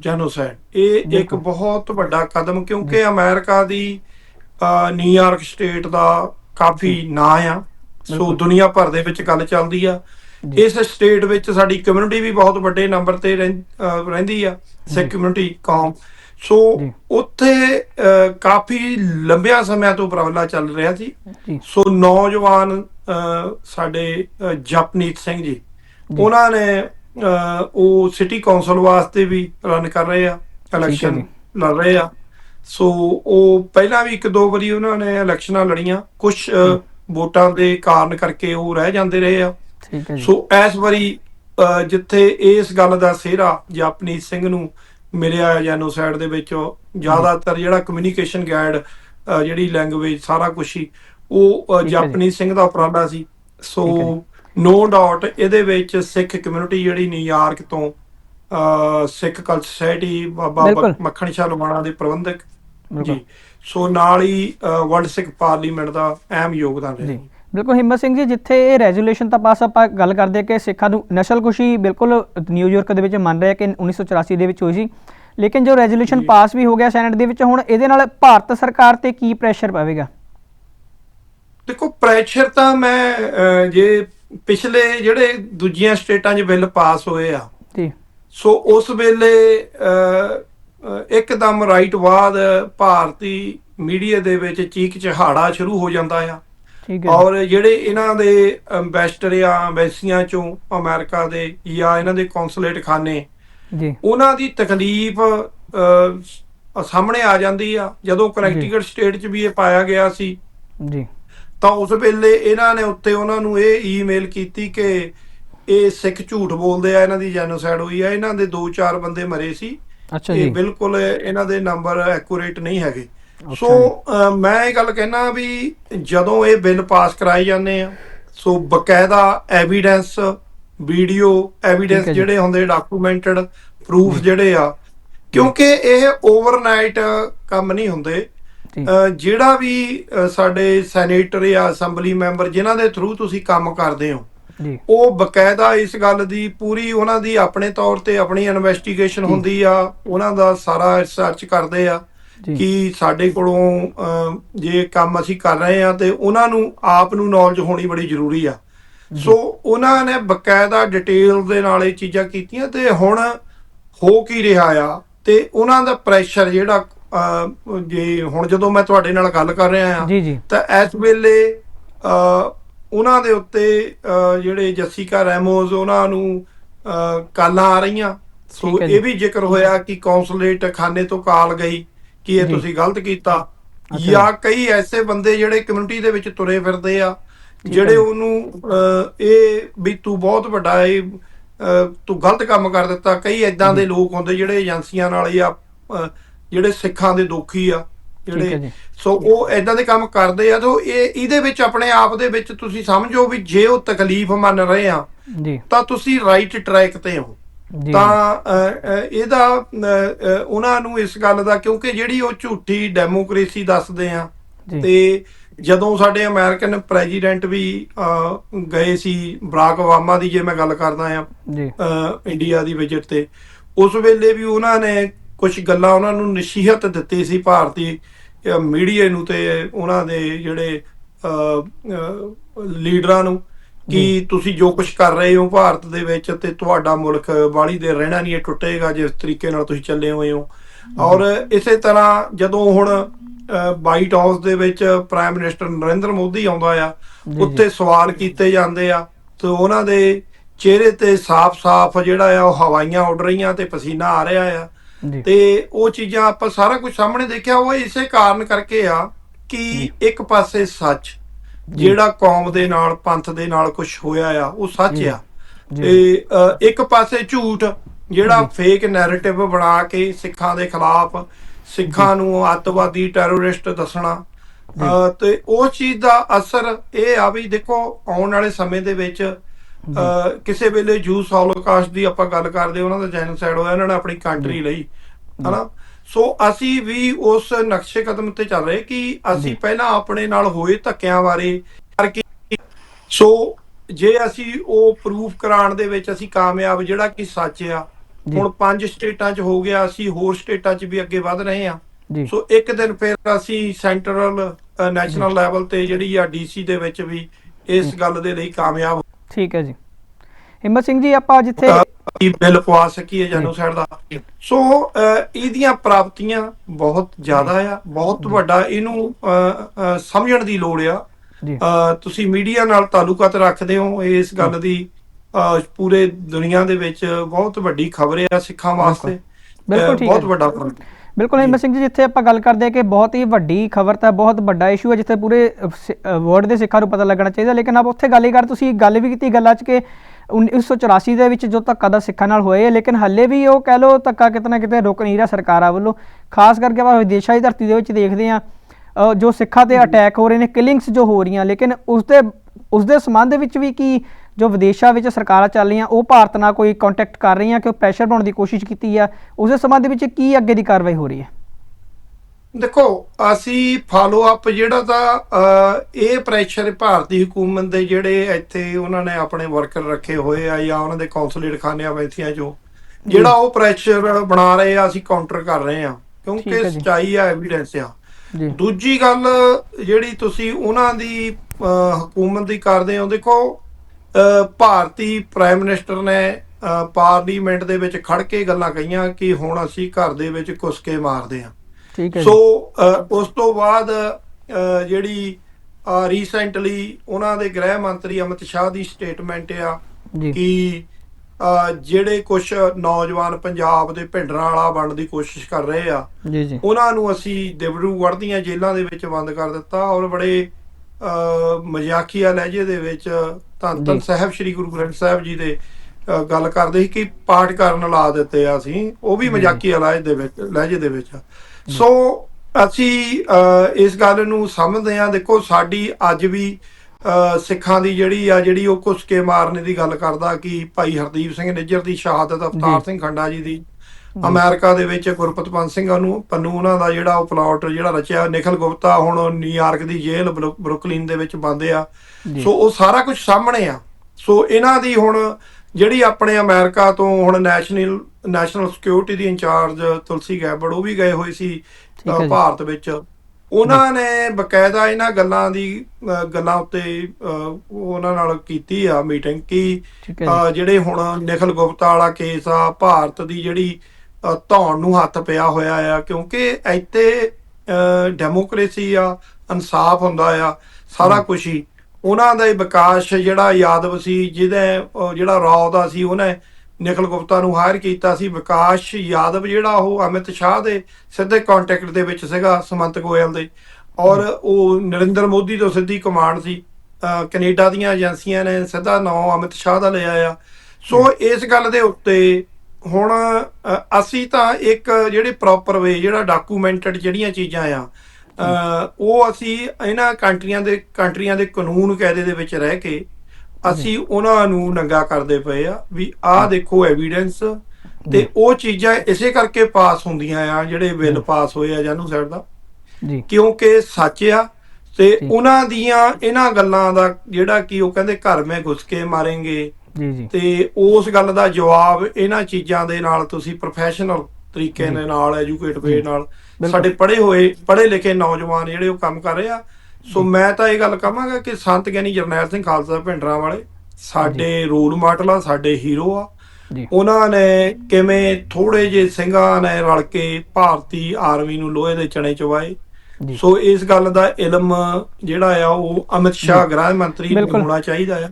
ਜੈਨੋਸਾਈਡ ਇਹ ਇੱਕ। ਬਹੁਤ ਵੱਡਾ ਕਦਮ ਕਿਉਂਕਿ ਅਮਰੀਕਾ ਦੀ ਨਿਊਯਾਰਕ ਸਟੇਟ ਦਾ ਕਾਫੀ ਨਾਂ ਆ ਸੋ। ਦੁਨੀਆ ਭਰ ਦੇ ਵਿੱਚ ਗੱਲ ਚੱਲਦੀ ਆ। ਇਸ ਸਟੇਟ ਵਿੱਚ ਸਾਡੀ ਕਮਿਊਨਿਟੀ ਵੀ ਬਹੁਤ ਵੱਡੇ ਨੰਬਰ ਤੇ ਰਹਿੰਦੀ ਆ ਸਿੱਖ ਕਮਿਊਨਿਟੀ ਕੌਮ ਸੋ। ਉੱਥੇ ਕਾਫੀ ਲੰਬਿਆ ਸਮਿਆਂ ਤੋਂ ਉਪਰਾਲਾ ਚੱਲ ਰਿਹਾ ਸੀ ਸੋ ਨੌਜਵਾਨ ਸਾਡੇ ਜਪਨੀਤ ਸਿੰਘ ਜੀ। ਉਹਨਾਂ ਨੇ ਉਹ ਸਿਟੀ ਕੌਂਸਲ ਵਾਸਤੇ ਵੀ ਰਨ ਕਰ ਰਹੇ ਆ ਇਲੈਕਸ਼ਨ। ਲੜ ਰਹੇ ਆ। ਸੋ ਉਹ ਪਹਿਲਾਂ ਵੀ ਇੱਕ ਦੋ ਵਾਰੀ ਉਹਨਾਂ ਨੇ ਇਲੈਕਸ਼ਨਾਂ ਲੜੀਆਂ। ਕੁਝ ਵੋਟਾਂ ਦੇ ਕਾਰਨ ਕਰਕੇ ਉਹ ਰਹਿ ਜਾਂਦੇ ਰਹੇ ਆ। ਠੀਕ ਹੈ ਜੀ। ਸੋ ਇਸ ਵਾਰੀ ਜਿੱਥੇ ਇਸ ਗੱਲ ਦਾ ਸਿਹਰਾ ਜਪਨੀਤ ਸਿੰਘ ਨੂੰ ਮਿਲਿਆ ਜੈਨੋਸਾਈਡ ਦੇ ਵਿੱਚ ਜ਼ਿਆਦਾਤਰ ਜਿਹੜਾ ਕਮਿਊਨੀਕੇਸ਼ਨ ਗਾਈਡ ਜਿਹੜੀ ਲੈਂਗੁਏਜ ਸਾਰਾ ਕੁਝ ਹੀ ਉਹ ਅ, ਠੀਕ ਹੈ ਜੀ। ਜਪਨੀਤ ਸਿੰਘ ਦਾ ਉਪਰਾਲਾ ਸੀ ਸੋ। ਨੋ ਡਾਊਟ ਇਹਦੇ ਵਿੱਚ ਸਿੱਖ ਕਮਿਊਨਿਟੀ ਜਿਹੜੀ ਨਿਊਯਾਰਕ ਤੋਂ ਸਿੱਖ ਕਲਚਰ ਸੁਸਾਇਟੀ ਬਾਬਾ ਮੱਖਣ ਸ਼ਾਹ ਲਵਾਣਾ ਦੇ ਪ੍ਰਬੰਧਕ। ਜੀ ਸੋ ਨਾਲ ਹੀ ਵਰਲਡ ਸਿੱਖ ਪਾਰਲੀਮੈਂਟ ਦਾ ਅਹਿਮ ਯੋਗਦਾਨ ਰਿਹਾ ਬਿਲਕੁਲ ਹਿੰਮਤ ਸਿੰਘ ਜੀ ਜਿੱਥੇ ਇਹ ਰੈਜ਼ੋਲੂਸ਼ਨ ਤਾਂ ਪਾਸ ਆਪਾਂ ਗੱਲ ਕਰਦੇ ਕਿ ਸਿੱਖਾਂ ਨੂੰ ਨਸਲਕੁਸ਼ੀ ਬਿਲਕੁਲ ਨਿਊਯਾਰਕ ਦੇ ਵਿੱਚ ਮੰਨ ਰਿਹਾ ਕਿ 1984 ਦੇ ਵਿੱਚ ਹੋਈ ਸੀ ਲੇਕਿਨ ਜੋ ਰੈਜ਼ੋਲੂਸ਼ਨ। ਪਾਸ ਵੀ ਹੋ ਗਿਆ ਸੈਨੇਟ ਦੇ ਵਿੱਚ ਹੁਣ ਇਹਦੇ ਨਾਲ ਭਾਰਤ ਸਰਕਾਰ ਤੇ ਕੀ ਪ੍ਰੈਸ਼ਰ ਪਵੇਗਾ ਪ੍ਰੈਸ਼ਰ ਤਾਂ ਮੈਂ ਜੇ ਪਿਛਲੇ ਜਿਹੜੇ ਦੂਜੀਆਂ ਸਟੇਟਾਂ 'ਚ ਬਿੱਲ ਪਾਸ ਹੋਏ ਆ ਜੀ। ਸੋ ਉਸ ਵੇਲੇ ਇੱਕਦਮ ਰਾਈਟ ਬਾਅਦ ਭਾਰਤੀ ਮੀਡੀਆ ਦੇ ਵਿੱਚ ਚੀਕ ਚਿਹਾੜਾ ਸ਼ੁਰੂ ਹੋ ਜਾਂਦਾ ਆ। ਠੀਕ ਹੈ ਜੀ। ਔਰ ਜਿਹੜੇ ਇਹਨਾਂ ਦੇ ਐਮਬੈਸਡਰ ਜਾਂ ਐਮਬੈਸੀਆਂ ਚੋਂ ਅਮਰੀਕਾ ਦੇ ਜਾਂ ਇਹਨਾਂ ਦੇ ਕੌਂਸੂਲੇਟ ਖਾਨੇ ਜੀ। ਉਹਨਾਂ ਦੀ ਤਕਲੀਫ ਸਾਹਮਣੇ ਆ ਜਾਂਦੀ ਆ। ਜਦੋਂ ਕਨੈਕਟੀਕਟ ਸਟੇਟ 'ਚ ਵੀ ਇਹ ਪਾਇਆ ਗਿਆ ਸੀ ਜੀ। ਤਾਂ ਉਸ ਵੇਲੇ ਇਹਨਾਂ ਨੇ ਉੱਤੇ ਉਹਨਾਂ ਨੂੰ ਇਹ ਈਮੇਲ ਕੀਤੀ ਕਿ ਇਹ ਸਿੱਖ ਝੂਠ ਬੋਲਦੇ ਆ ਇਹਨਾਂ ਦੀ ਜੈਨੋਸਾਈਡ ਹੋਈ ਆ ਇਹਨਾਂ ਦੇ 2-4 ਬੰਦੇ ਮਰੇ ਸੀ। ਅੱਛਾ ਇਹ ਜੀ। ਬਿਲਕੁਲ ਇਹਨਾਂ ਦੇ ਨੰਬਰ ਐਕੂਰੇਟ ਨਹੀਂ ਹੈਗੇ। ਸੋ ਮੈਂ ਇਹ ਗੱਲ ਕਹਿਣਾ ਵੀ ਜਦੋਂ ਇਹ ਬਿੱਲ ਪਾਸ ਕਰਾਏ ਜਾਂਦੇ ਆ ਸੋ ਬਕਾਇਦਾ ਐਵੀਡੈਂਸ ਵੀਡੀਓ ਐਵੀਡੈਂਸ। ਜਿਹੜੇ ਹੁੰਦੇ ਡਾਕੂਮੈਂਟਡ ਪ੍ਰੂਫ ਜਿਹੜੇ ਆ ਕਿਉਂਕਿ ਇਹ ਓਵਰਨਾਈਟ ਕੰਮ ਨਹੀਂ ਹੁੰਦੇ। ਜਿਹੜਾ ਵੀ ਸਾਡੇ ਸੈਨੇਟਰ ਜਾਂ ਅਸੈਂਬਲੀ ਮੈਂਬਰ ਜਿਨ੍ਹਾਂ ਦੇ ਥਰੂ ਤੁਸੀਂ ਕੰਮ ਕਰਦੇ ਹੋ ਜੀ। ਉਹ ਬਕਾਇਦਾ ਇਸ ਗੱਲ ਦੀ ਪੂਰੀ ਉਹਨਾਂ ਦੀ ਆਪਣੇ ਤੌਰ ਤੇ ਆਪਣੀ ਇਨਵੈਸਟੀਗੇਸ਼ਨ। ਹੁੰਦੀ ਆ ਉਹਨਾਂ ਦਾ ਸਾਰਾ ਰਿਸਰਚ ਕਰਦੇ ਆ ਕਿ ਸਾਡੇ ਕੋਲੋਂ ਜੇ ਕੰਮ ਅਸੀਂ ਕਰ ਰਹੇ ਆ ਤੇ ਉਹਨਾਂ ਨੂੰ ਆਪ ਨੂੰ ਨੌਲੇਜ ਹੋਣੀ ਬੜੀ ਜ਼ਰੂਰੀ ਆ। ਸੋ ਉਹਨਾਂ ਨੇ ਬਕਾਇਦਾ ਡਿਟੇਲ ਦੇ ਨਾਲ ਇਹ ਚੀਜ਼ਾਂ ਕੀਤੀਆਂ ਤੇ ਹੁਣ ਹੋ ਕੀ ਰਿਹਾ ਆ ਤੇ ਉਹਨਾਂ ਦਾ ਪ੍ਰੈਸ਼ਰ ਜਿਹੜਾ ਜੇ ਹੁਣ ਜਦੋਂ ਮੈਂ ਤੁਹਾਡੇ ਨਾਲ ਗੱਲ ਕਰ ਰਿਹਾ ਜੀ ਜੀ। ਤਾਂ ਇਸ ਵੇਲੇ ਉਹਨਾਂ ਦੇ ਉੱਤੇ ਜਿਹੜੇ ਜੱਸੀਕਾ ਰੈਮੋਜ਼ ਉਹਨਾਂ ਨੂੰ ਕਾਲਾਂ ਆ ਰਹੀਆਂ। ਸੋ ਹੈ। ਇਹ ਵੀ ਜ਼ਿਕਰ ਹੋਇਆ ਕਿ ਕੌਂਸੂਲੇਟ ਖਾਨੇ ਤੋਂ ਕਾਲ ਗਈ ਕਿ ਇਹ। ਤੁਸੀਂ ਗਲਤ ਕੀਤਾ। ਜਾਂ ਕਈ ਐਸੇ ਬੰਦੇ ਜਿਹੜੇ ਕਮਿਊਨਿਟੀ ਦੇ ਵਿੱਚ ਤੁਰੇ ਫਿਰਦੇ ਆ ਹੈ ਜਿਹੜੇ। ਉਹਨੂੰ ਇਹ ਵੀ ਤੂੰ ਬਹੁਤ ਵੱਡਾ ਇਹ ਤੂੰ ਗਲਤ ਕੰਮ ਕਰ ਦਿੱਤਾ। ਕਈ ਐਦਾਂ ਦੇ ਲੋਕ ਹੁੰਦੇ ਜਿਹੜੇ ਏਜੰਸੀਆਂ ਨਾਲ ਜਾਂ ਜਿਹੜੇ ਸਿੱਖਾਂ ਦੇ ਦੋਖੀ ਆ। ਜਿਹੜੇ ਸੋ ਉਹ ਐਦਾਂ ਦੇ ਕੰਮ ਕਰਦੇ ਆ ਤਾਂ ਇਹ ਇਹਦੇ ਵਿੱਚ ਆਪਣੇ ਆਪ ਦੇ ਵਿੱਚ ਤੁਸੀਂ ਸਮਝੋ ਵੀ ਜੇ ਉਹ ਤਕਲੀਫ ਮੰਨ ਰਹੇ ਆ ਜੀ। ਤਾਂ ਤੁਸੀਂ ਰਾਈਟ ਟਰੈਕ ਤੇ ਹੋ। ਤਾਂ ਇਹਦਾ ਉਹਨਾਂ ਨੂੰ ਇਸ ਗੱਲ ਦਾ ਕਿਉਂਕਿ ਜਿਹੜੀ ਉਹ ਝੂਠੀ ਡੈਮੋਕ੍ਰੇਸੀ ਦੱਸਦੇ ਆ ਤੇ ਜਦੋਂ ਸਾਡੇ ਅਮਰੀਕਨ ਪ੍ਰੈਜ਼ੀਡੈਂਟ ਵੀ ਗਏ ਸੀ ਬਰਾਕ ਓਬਾਮਾ ਦੀ ਜੇ ਮੈਂ ਗੱਲ ਕਰਦਾ ਆ ਜੀ। ਇੰਡੀਆ ਦੀ ਵਿਜ਼ਿਟ ਤੇ ਉਸ ਵੇਲੇ ਵੀ ਉਹਨਾਂ ਨੇ ਕੁਝ ਗੱਲਾਂ ਉਹਨਾਂ ਨੂੰ ਨਸੀਹਤ ਦਿੱਤੀ ਸੀ ਭਾਰਤੀ ਮੀਡੀਆ ਨੂੰ ਤੇ ਉਹਨਾਂ ਦੇ ਜਿਹੜੇ ਲੀਡਰਾਂ ਨੂੰ ਕਿ ਤੁਸੀਂ ਜੋ ਕੁਝ ਕਰ ਰਹੇ ਹੋ ਭਾਰਤ ਦੇ ਵਿੱਚ ਤੇ ਤੁਹਾਡਾ ਮੁਲਕ ਬਾਲੀ ਦੇ ਰਹਿਣਾ ਨਹੀਂ ਇਹ ਟੁੱਟੇਗਾ ਜਿਸ ਤਰੀਕੇ ਨਾਲ ਤੁਸੀਂ ਚੱਲੇ ਹੋਏ ਹੋ। ਔਰ ਇਸੇ ਤਰ੍ਹਾਂ ਜਦੋਂ ਹੁਣ ਵਾਈਟ ਹਾਊਸ ਦੇ ਵਿੱਚ ਪ੍ਰਾਈਮ ਮਿਨਿਸਟਰ ਨਰਿੰਦਰ ਮੋਦੀ ਆਉਂਦਾ ਆ। ਉੱਤੇ ਸਵਾਲ ਕੀਤੇ ਜਾਂਦੇ ਆ ਤੇ ਉਹਨਾਂ ਦੇ ਚਿਹਰੇ ਤੇ ਸਾਫ਼-ਸਾਫ਼ ਜਿਹੜਾ ਆ ਉਹ ਹਵਾਈਆਂ ਉੱਡ ਰਹੀਆਂ ਤੇ ਪਸੀਨਾ ਆ ਰਿਹਾ ਆ। ਤੇ ਉਹ ਚੀਜ਼ਾਂ ਆਪਾਂ ਸਾਰਾ ਕੁਝ ਸਾਹਮਣੇ ਦੇਖਿਆ ਉਹ ਇਸੇ ਕਾਰਨ ਕਰਕੇ ਆ ਕਿ ਇੱਕ ਪਾਸੇ ਸੱਚ ਜਿਹੜਾ ਕੌਮ ਦੇ ਨਾਲ ਪੰਥ ਦੇ ਨਾਲ ਕੁਝ ਹੋਇਆ ਆ ਉਹ ਸੱਚ। ਆ। ਤੇ ਇੱਕ ਪਾਸੇ ਝੂਠ ਜਿਹੜਾ ਫੇਕ ਨੈਰੇਟਿਵ ਬਣਾ ਕੇ ਸਿੱਖਾਂ ਦੇ ਖਿਲਾਫ ਸਿੱਖਾਂ ਨੂੰ ਅੱਤਵਾਦੀ ਟੈਰਰਿਸਟ ਦੱਸਣਾ ਤੇ ਉਹ ਚੀਜ਼ ਦਾ ਅਸਰ ਇਹ ਆ ਵੀ ਦੇਖੋ ਆਉਣ ਵਾਲੇ ਸਮੇਂ ਦੇ ਵਿੱਚ ਕਿਸੇ ਵੇਲੇ ਜੂਸ ਹੌਲੋਕਾਸਟ ਦੀ ਆਪਾਂ ਗੱਲ ਕਰਦੇ ਉਹਨਾਂ ਦਾ ਜੈਨੋਸਾਈਡ ਹੋਇਆ ਉਹਨਾਂ ਨੇ ਆਪਣੀ ਕੰਟਰੀ ਲਈ ਹਨਾ? ਸੋ ਅਸੀਂ ਵੀ ਉਸ ਨਕਸ਼ੇ ਕਦਮ ਤੇ ਚੱਲ ਰਹੇ ਕਿ ਅਸੀਂ ਪਹਿਲਾਂ ਆਪਣੇ ਨਾਲ ਹੋਏ ਧੱਕਿਆਂ ਬਾਰੇ ਕਰਕੇ। ਸੋ ਜੇ ਅਸੀਂ ਉਹ ਪ੍ਰੂਫ ਕਰਾਉਣ ਦੇ ਵਿੱਚ ਅਸੀਂ ਕਾਮਯਾਬ ਜਿਹੜਾ ਕਿ ਸੱਚ ਆ। ਹੁਣ ਪੰਜ ਸਟੇਟਾਂ 'ਚ ਹੋ ਗਿਆ ਅਸੀਂ ਹੋਰ ਸਟੇਟਾਂ 'ਚ ਵੀ ਅੱਗੇ ਵਧ ਰਹੇ ਆ ਸੋ ਇੱਕ ਦਿਨ ਫਿਰ ਅਸੀਂ ਸੈਂਟਰਲ ਨੈਸ਼ਨਲ ਲੈਵਲ ਤੇ ਜਿਹੜੀ ਆ ਡੀਸੀ ਦੇ ਵਿੱਚ ਵੀ ਇਸ ਗੱਲ ਦੇ ਲਈ ਕਾਮਯਾਬ ਠੀਕ ਹੈ ਜੀ। ਹਿੰਮਤ ਸਿੰਘ ਜੀ ਆਪਾਂ ਜਿੱਥੇ ਕੀ ਬਿੱਲ ਪਵਾ ਸਕੀਏ ਜੈਨੋਸਾਈਡ ਦਾ? ਸੋ ਇਹਦੀਆਂ ਪ੍ਰਾਪਤੀਆਂ ਬਹੁਤ ਜ਼ਿਆਦਾ ਆ ਬਹੁਤ ਵੱਡਾ ਇਹਨੂੰ ਸਮਝਣ ਦੀ ਲੋੜ ਆ। ਤੁਸੀਂ ਮੀਡੀਆ ਨਾਲ ਤਾਲੁਕਾਤ ਰੱਖਦੇ ਹੋ ਇਸ ਗੱਲ ਦੀ ਪੂਰੇ ਦੁਨੀਆ ਦੇ ਵਿੱਚ ਬਹੁਤ ਵੱਡੀ ਖਬਰ ਆ ਸਿੱਖਾਂ ਵਾਸਤੇ। ਬਿਲਕੁਲ। ਅਹ, ਠੀਕ ਬਹੁਤ। ਵੱਡਾ ਬਿਲਕੁਲ ਹਿੰਮਤ ਸਿੰਘ ਜੀ ਜਿੱਥੇ ਆਪਾਂ ਗੱਲ ਕਰਦੇ ਹਾਂ ਕਿ ਬਹੁਤ ਹੀ ਵੱਡੀ ਖਬਰ ਤਾਂ ਬਹੁਤ ਵੱਡਾ ਇਸ਼ੂ ਹੈ ਜਿੱਥੇ ਪੂਰੇ ਵਰਲਡ ਦੇ ਸਿੱਖਾਂ ਨੂੰ ਪਤਾ ਲੱਗਣਾ ਚਾਹੀਦਾ। ਲੇਕਿਨ ਆਪ ਉੱਥੇ ਗੱਲ ਹੀ ਕਰ ਤੁਸੀਂ ਗੱਲ ਵੀ ਕੀਤੀ ਗੱਲਾਂ 'ਚ ਕਿ 1984 ਦੇ ਵਿੱਚ ਜੋ ਧੱਕਾ ਦਾ ਸਿੱਖਾਂ ਨਾਲ ਹੋਇਆ ਹੈ ਲੇਕਿਨ ਹੱਲੇ ਵੀ ਉਹ ਕਹਿ ਲੋ ਧੱਕਾ ਕਿਤੇ ਨਾ ਕਿਤੇ ਰੁਕ ਨਹੀਂ ਰਿਹਾ ਸਰਕਾਰਾਂ ਵੱਲੋਂ। ਖਾਸ ਕਰਕੇ ਆਪਾਂ ਵਿਦੇਸ਼ਾਂ ਦੀ ਧਰਤੀ ਦੇ ਵਿੱਚ ਦੇਖਦੇ ਅ, ਜੋ ਸਿੱਖਾਂ ਤੇ ਅਟੈਕ ਹੋ ਰਹੇ ਨੇ ਕਿਲਿੰਗਸ ਜੋ ਹੋ ਰਹੀਆਂ ਲੇਕਿਨ ਉਸ ਦੇ ਉਸ ਦੇ ਸੰਬੰਧ ਵਿੱਚ ਵੀ ਕੀ ਜੋ ਵਿਦੇਸ਼ਾਂ ਵਿੱਚ ਸਰਕਾਰਾਂ ਚੱਲ ਰਹੀਆਂ ਉਹ ਭਾਰਤ ਨਾਲ ਕੋਈ ਕੰਟੈਕਟ ਕਰ ਰਹੀਆਂ ਕਿ ਉਹ ਪ੍ਰੈਸ਼ਰ ਬਣਾਉਣ ਦੀ ਕੋਸ਼ਿਸ਼ ਕੀਤੀ ਆ ਉਸ ਦੇ ਸੰਬੰਧ ਵਿੱਚ ਕੀ ਅੱਗੇ ਦੀ ਕਾਰਵਾਈ ਹੋ ਰਹੀ ਹੈ? ਦੇਖੋ ਅਸੀਂ ਫਾਲੋ ਅਪ ਜਿਹੜਾ ਤਾਂ ਇਹ ਪ੍ਰੈਸ਼ਰ ਭਾਰਤੀ ਹਕੂਮਤ ਦੇ ਜਿਹੜੇ ਇੱਥੇ ਉਹਨਾਂ ਨੇ ਆਪਣੇ ਵਰਕਰ ਰੱਖੇ ਹੋਏ ਆ ਜਾਂ ਉਹਨਾਂ ਦੇ ਕੌਂਸੂਲੇਟ ਖਾਨਿਆਂ ਬੈਠੀਆਂ ਜੋ ਜਿਹੜਾ ਉਹ ਪ੍ਰੈਸ਼ਰ ਬਣਾ ਰਹੇ ਆ ਅਸੀਂ ਕਾਊਂਟਰ ਕਰ ਰਹੇ ਆ ਕਿਉਂਕਿ। ਸਚਾਈ ਆ ਐਵੀਡੈਂਸ ਆ। ਦੂਜੀ ਗੱਲ ਜਿਹੜੀ ਤੁਸੀਂ ਉਹਨਾਂ ਦੀ ਹਕੂਮਤ ਦੀ ਕਰਦੇ ਹੋ ਦੇਖੋ ਭਾਰਤੀ ਪ੍ਰਾਈਮ ਮਿਨਿਸਟਰ ਨੇ ਪਾਰਲੀਮੈਂਟ ਦੇ ਵਿੱਚ ਖੜ ਕੇ ਗੱਲਾਂ ਕਹੀਆਂ ਕਿ ਹੁਣ ਅਸੀਂ ਘਰ ਦੇ ਵਿੱਚ ਕੁਸਕੇ ਮਾਰਦੇ ਆ ਠੀਕ ਹੈ ਸੋ ਉਸ ਤੋਂ ਬਾਅਦ ਜਿਹੜੀ ਰੀਸੈਂਟਲੀ ਉਹਨਾਂ ਦੇ ਗ੍ਰਹਿ ਮੰਤਰੀ ਅਮਿਤ ਸ਼ਾਹ ਦੀ ਸਟੇਟਮੈਂਟ ਆ ਕਿ ਜਿਹੜੇ ਕੁਝ ਨੌਜਵਾਨ ਪੰਜਾਬ ਦੇ ਭਿੰਡਰਾਂ ਵਾਲਾ ਬਣਨ ਦੀ ਕੋਸ਼ਿਸ਼ ਕਰ ਰਹੇ ਆ ਜੀ ਜੀ। ਉਹਨਾਂ ਨੂੰ ਅਸੀਂ ਦਿਬੜੂਗੜ੍ਹ ਦੀਆਂ ਜੇਲ੍ਹਾਂ ਦੇ ਵਿੱਚ ਬੰਦ ਕਰ ਦਿੱਤਾ ਔਰ ਬੜੇ ਮਜ਼ਾਕੀਆ ਲਹਿਜੇ ਦੇ ਵਿੱਚ ਧੰਨ ਧੰਨ। ਸਾਹਿਬ ਸ੍ਰੀ ਗੁਰੂ ਗ੍ਰੰਥ ਸਾਹਿਬ ਜੀ ਦੇ ਗੱਲ ਕਰਦੇ ਸੀ ਕਿ ਪਾਠ ਕਰਨ ਲਾ ਦਿੱਤੇ ਆ ਅਸੀਂ ਉਹ ਵੀ ਮਜ਼ਾਕੀਆ ਲਹਿਜੇ ਦੇ ਵਿੱਚ ਲਹਿਜੇ ਦੇ ਵਿੱਚ। ਸੋ ਅਸੀਂ ਇਸ ਗੱਲ ਨੂੰ ਸਮਝਦੇ ਆ ਦੇਖੋ ਸਾਡੀ ਅੱਜ ਵੀ ਸਿੱਖਾਂ ਦੀ ਜਿਹੜੀ ਆ ਜਿਹੜੀ ਉਹ ਕੁਸਕੇ ਮਾਰਨੇ ਦੀ ਗੱਲ ਕਰਦਾ ਕਿ ਭਾਈ ਹਰਦੀਪ ਸਿੰਘ ਨਿੱਜਰ ਦੀ ਸ਼ਹਾਦਤ ਅਵਤਾਰ। ਸਿੰਘ ਖੰਡਾ ਜੀ ਦੀ ਅਮਰੀਕਾ ਦੇ ਵਿੱਚ ਗੁਰਪਤ ਪੰਤ ਸਿੰਘ ਨੂੰ ਪੰਨੂ ਉਹਨਾਂ ਦਾ ਜਿਹੜਾ ਉਹ ਪਲਾਟ ਜਿਹੜਾ ਰਚਿਆ ਨਿਖਲ ਗੁਪਤਾ ਹੁਣ ਨਿਊਯਾਰਕ ਦੀ ਜੇਲ੍ਹ ਬਰੁ- ਬਰੁਕਲਿਨ ਦੇ ਵਿੱਚ ਬੰਦ ਆ। ਸੋ ਉਹ ਸਾਰਾ ਕੁਝ ਸਾਹਮਣੇ ਆ। ਸੋ ਇਹਨਾਂ ਦੀ ਹੁਣ ਜਿਹੜੀ ਆਪਣੇ ਅਮਰੀਕਾ ਤੋਂ ਹੁਣ ਨੈਸ਼ਨਲ ਨੈਸ਼ਨਲ ਸਿਕਿਉਰਿਟੀ ਦੀ ਇੰਚਾਰਜ ਤੁਲਸੀ ਗੈਬੜ ਉਹ ਵੀ ਗਏ ਹੋਏ ਸੀ। ਭਾਰਤ ਵਿੱਚ। ਉਹਨਾਂ ਨੇ ਬਕਾਇਦਾ ਇਹਨਾਂ ਗੱਲਾਂ ਦੀ ਗੱਲਾਂ ਉੱਤੇ ਉਹਨਾਂ ਨਾਲ ਕੀਤੀ ਆ ਮੀਟਿੰਗ ਕਿ ਜਿਹੜੇ ਹੁਣ ਨਿਖਲ ਗੁਪਤਾ ਵਾਲਾ ਕੇਸ ਆ ਭਾਰਤ ਦੀ ਜਿਹੜੀ ਧੌਣ ਨੂੰ ਹੱਥ ਪਿਆ ਹੋਇਆ ਆ ਕਿਉਂਕਿ ਇੱਥੇ ਡੈਮੋਕ੍ਰੇਸੀ ਆ ਇਨਸਾਫ ਹੁੰਦਾ ਆ ਸਾਰਾ ਕੁਝ ਹੀ। ਉਹਨਾਂ ਦਾ ਹੀ ਵਿਕਾਸ ਜਿਹੜਾ ਯਾਦਵ ਸੀ ਜਿਹਦੇ ਜਿਹੜਾ ਰਾਓ ਦਾ ਸੀ ਉਹਨੇ ਨਿਖਲ ਗੁਪਤਾ ਨੂੰ ਹਾਇਰ ਕੀਤਾ ਸੀ। ਵਿਕਾਸ ਯਾਦਵ ਜਿਹੜਾ ਉਹ ਅਮਿਤ ਸ਼ਾਹ ਦੇ ਸਿੱਧੇ ਕੰਟੈਕਟ ਦੇ ਵਿੱਚ ਸੀਗਾ ਸਮੰਤ ਗੋਇਲ ਦੇ। ਔਰ ਉਹ ਨਰਿੰਦਰ ਮੋਦੀ ਤੋਂ ਸਿੱਧੀ ਕਮਾਂਡ ਸੀ। ਕੈਨੇਡਾ ਦੀਆਂ ਏਜੰਸੀਆਂ ਨੇ ਸਿੱਧਾ ਨਾਮ ਅਮਿਤ ਸ਼ਾਹ ਦਾ ਲਿਆ ਆ। ਸੋ ਇਸ ਗੱਲ ਦੇ ਉੱਤੇ ਹੁਣ ਅਸੀਂ ਤਾਂ ਇੱਕ ਜਿਹੜੇ ਪ੍ਰੋਪਰ ਵੇ ਜਿਹੜਾ ਡਾਕੂਮੈਂਟਡ ਜਿਹੜੀਆਂ ਚੀਜ਼ਾਂ ਆ ਉਹ ਅਸੀਂ ਇਹਨਾਂ ਕੰਟਰੀਆਂ ਦੇ ਕੰਟਰੀਆਂ ਦੇ ਕਾਨੂੰਨ ਕਾਇਦੇ ਦੇ ਵਿੱਚ ਰਹਿ ਕੇ ਅਸੀਂ ਉਹਨਾਂ ਨੂੰ ਨੰਗਾ ਕਰਦੇ ਪਏ ਆ ਵੀ ਆਹ ਦੇਖੋ ਐਵੀਡੈਂਸ ਤੇ ਉਹ ਚੀਜ਼ਾਂ ਇਸੇ ਕਰਕੇ ਪਾਸ ਹੁੰਦੀਆਂ ਆ ਜਿਹੜੇ ਬਿੱਲ ਪਾਸ ਹੋਏ ਆ ਜਾਨੂ ਸਾਈਡ ਦਾ। ਜੀ। ਕਿਉਂਕਿ ਸੱਚ ਆ ਤੇ। ਉਹਨਾਂ ਦੀਆਂ ਇਹਨਾਂ ਗੱਲਾਂ ਦਾ ਜਿਹੜਾ ਕਿ ਉਹ ਕਹਿੰਦੇ ਘਰ ਮੈਂ ਘੁਸ ਕੇ ਮਾਰेंगे ਜੀ ਜੀ। ਤੇ ਉਸ ਗੱਲ ਦਾ ਜਵਾਬ ਇਹਨਾਂ ਚੀਜ਼ਾਂ ਦੇ ਨਾਲ ਤੁਸੀਂ ਪ੍ਰੋਫੈਸ਼ਨਲ ਤਰੀਕੇ ਦੇ ਨਾਲ ਐਜੂਕੇਟ ਵੇ ਨਾਲ। ਸਾਡੇ ਪੜ੍ਹੇ ਹੋਏ ਪੜ੍ਹੇ ਲਿਖੇ ਨੌਜਵਾਨ ਜਿਹੜੇ ਉਹ ਕੰਮ ਕਰ ਰਹੇ ਆ। ਸੋ ਮੈਂ ਤਾਂ ਇਹ ਗੱਲ ਕਹਾਂਗਾ ਕਿ ਸੰਤ ਗਿਆਨੀ ਜਰਨੈਲ ਸਿੰਘ ਖਾਲਸਾ ਭਿੰਡਰਾਂ ਵਾਲੇ ਸਾਡੇ ਰੋਲ ਮਾਡਲ ਆ ਸਾਡੇ ਹੀਰੋ ਆ। ਜੀ। ਉਹਨਾਂ ਨੇ ਕਿਵੇਂ ਥੋੜੇ ਜਿਹੇ ਸਿੰਘਾਂ ਨੇ ਰਲ ਕੇ ਭਾਰਤੀ ਆਰਮੀ ਨੂੰ ਲੋਹੇ ਦੇ ਚਣੇ ਚਵਾਏ ਜੀ। ਸੋ ਇਸ ਗੱਲ ਦਾ ਇਲਮ ਜਿਹੜਾ ਆ ਉਹ ਅਮਿਤ ਸ਼ਾਹ ਗ੍ਰਹਿ ਮੰਤਰੀ ਨੂੰ। ਹੋਣਾ ਚਾਹੀਦਾ ਆ।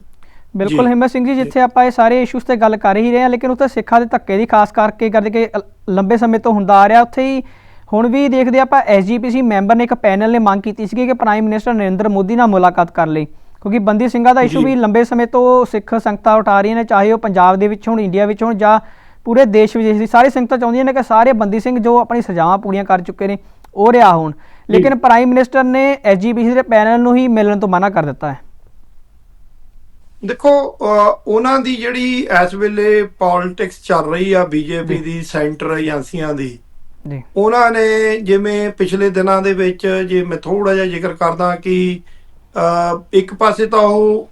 ਬਿਲਕੁਲ। ਹਿੰਮਤ ਸਿੰਘ ਜੀ ਜਿੱਥੇ ਆਪਾਂ ਇਹ ਸਾਰੇ ਇਸ਼ੂਸ ਤੇ ਗੱਲ ਕਰ ਹੀ ਰਹੇ ਹਾਂ ਲੇਕਿਨ ਉੱਥੇ ਸਿੱਖਾਂ ਦੇ ਧੱਕੇ ਦੀ ਖਾਸ ਕਰਕੇ ਕਰਦੇ ਕਿ ਲੰਬੇ ਸਮੇਂ ਤੋਂ ਹੁੰਦਾ ਆ ਰਿਹਾ ਉੱਥੇ ਹੀ ਹੁਣ ਵੀ ਦੇਖਦੇ ਆਪਾਂ ਐਸਜੀਪੀਸੀ ਮੈਂਬਰ ਨੇ ਇੱਕ ਪੈਨਲ ਨੇ ਮੰਗ ਕੀਤੀ ਸੀ ਕਿ ਪ੍ਰਾਈਮ ਮਿਨਿਸਟਰ ਨਰਿੰਦਰ ਮੋਦੀ ਨਾਲ ਮੁਲਾਕਾਤ ਕਰ ਲਈ ਕਿਉਂਕਿ ਬੰਦੀ ਸਿੰਘਾਂ ਦਾ ਇਸ਼ੂ। ਵੀ ਲੰਬੇ ਸਮੇਂ ਤੋਂ ਸਿੱਖ ਸੰਗਤਾਂ ਉਠਾ ਰਹੀਆਂ ਨੇ ਚਾਹੇ ਉਹ ਪੰਜਾਬ ਦੇ ਵਿੱਚ ਹੋਣ ਇੰਡੀਆ ਵਿੱਚ ਹੋਣ ਜਾਂ ਪੂਰੇ ਦੇਸ਼ ਵਿਦੇਸ਼ ਦੀ ਸਾਰੀ ਸੰਗਤਾਂ ਚਾਹੁੰਦੀਆਂ ਨੇ ਕਿ ਸਾਰੇ ਬੰਦੀ ਸਿੰਘ ਜੋ ਆਪਣੀ ਸਜ਼ਾਵਾਂ ਪੂਰੀਆਂ ਕਰ ਚੁੱਕੇ ਨੇ ਉਹ ਰਿਹਾ ਹੋਣ ਲੇਕਿਨ ਪ੍ਰਾਈਮ ਮਿਨਿਸਟਰ ਨੇ ਐਸਜੀਪੀਸੀ ਦੇ ਪੈਨਲ ਨੂੰ ਹੀ ਮਿਲਣ ਤੋਂ ਮਨਾ ਕਰ ਦਿੱਤਾ ਹੈ ਦੇਖੋ ਉਹਨਾਂ ਦੀ ਜਿਹੜੀ ਇਸ ਵੇਲੇ ਪੋਲਿਟਿਕਸ ਚੱਲ ਰਹੀ ਆ ਬੀਜੇਪੀ। ਦੀ ਸੈਂਟਰ ਏਜੰਸੀਆਂ ਦੀ ਜੀ। ਉਹਨਾਂ ਨੇ ਜਿਵੇਂ ਪਿਛਲੇ ਦਿਨਾਂ ਦੇ ਵਿੱਚ ਜੇ ਮੈਂ ਥੋੜਾ ਜਿਹਾ ਜ਼ਿਕਰ ਕਰਦਾ ਕਿ ਇੱਕ ਪਾਸੇ ਤਾਂ ਉਹ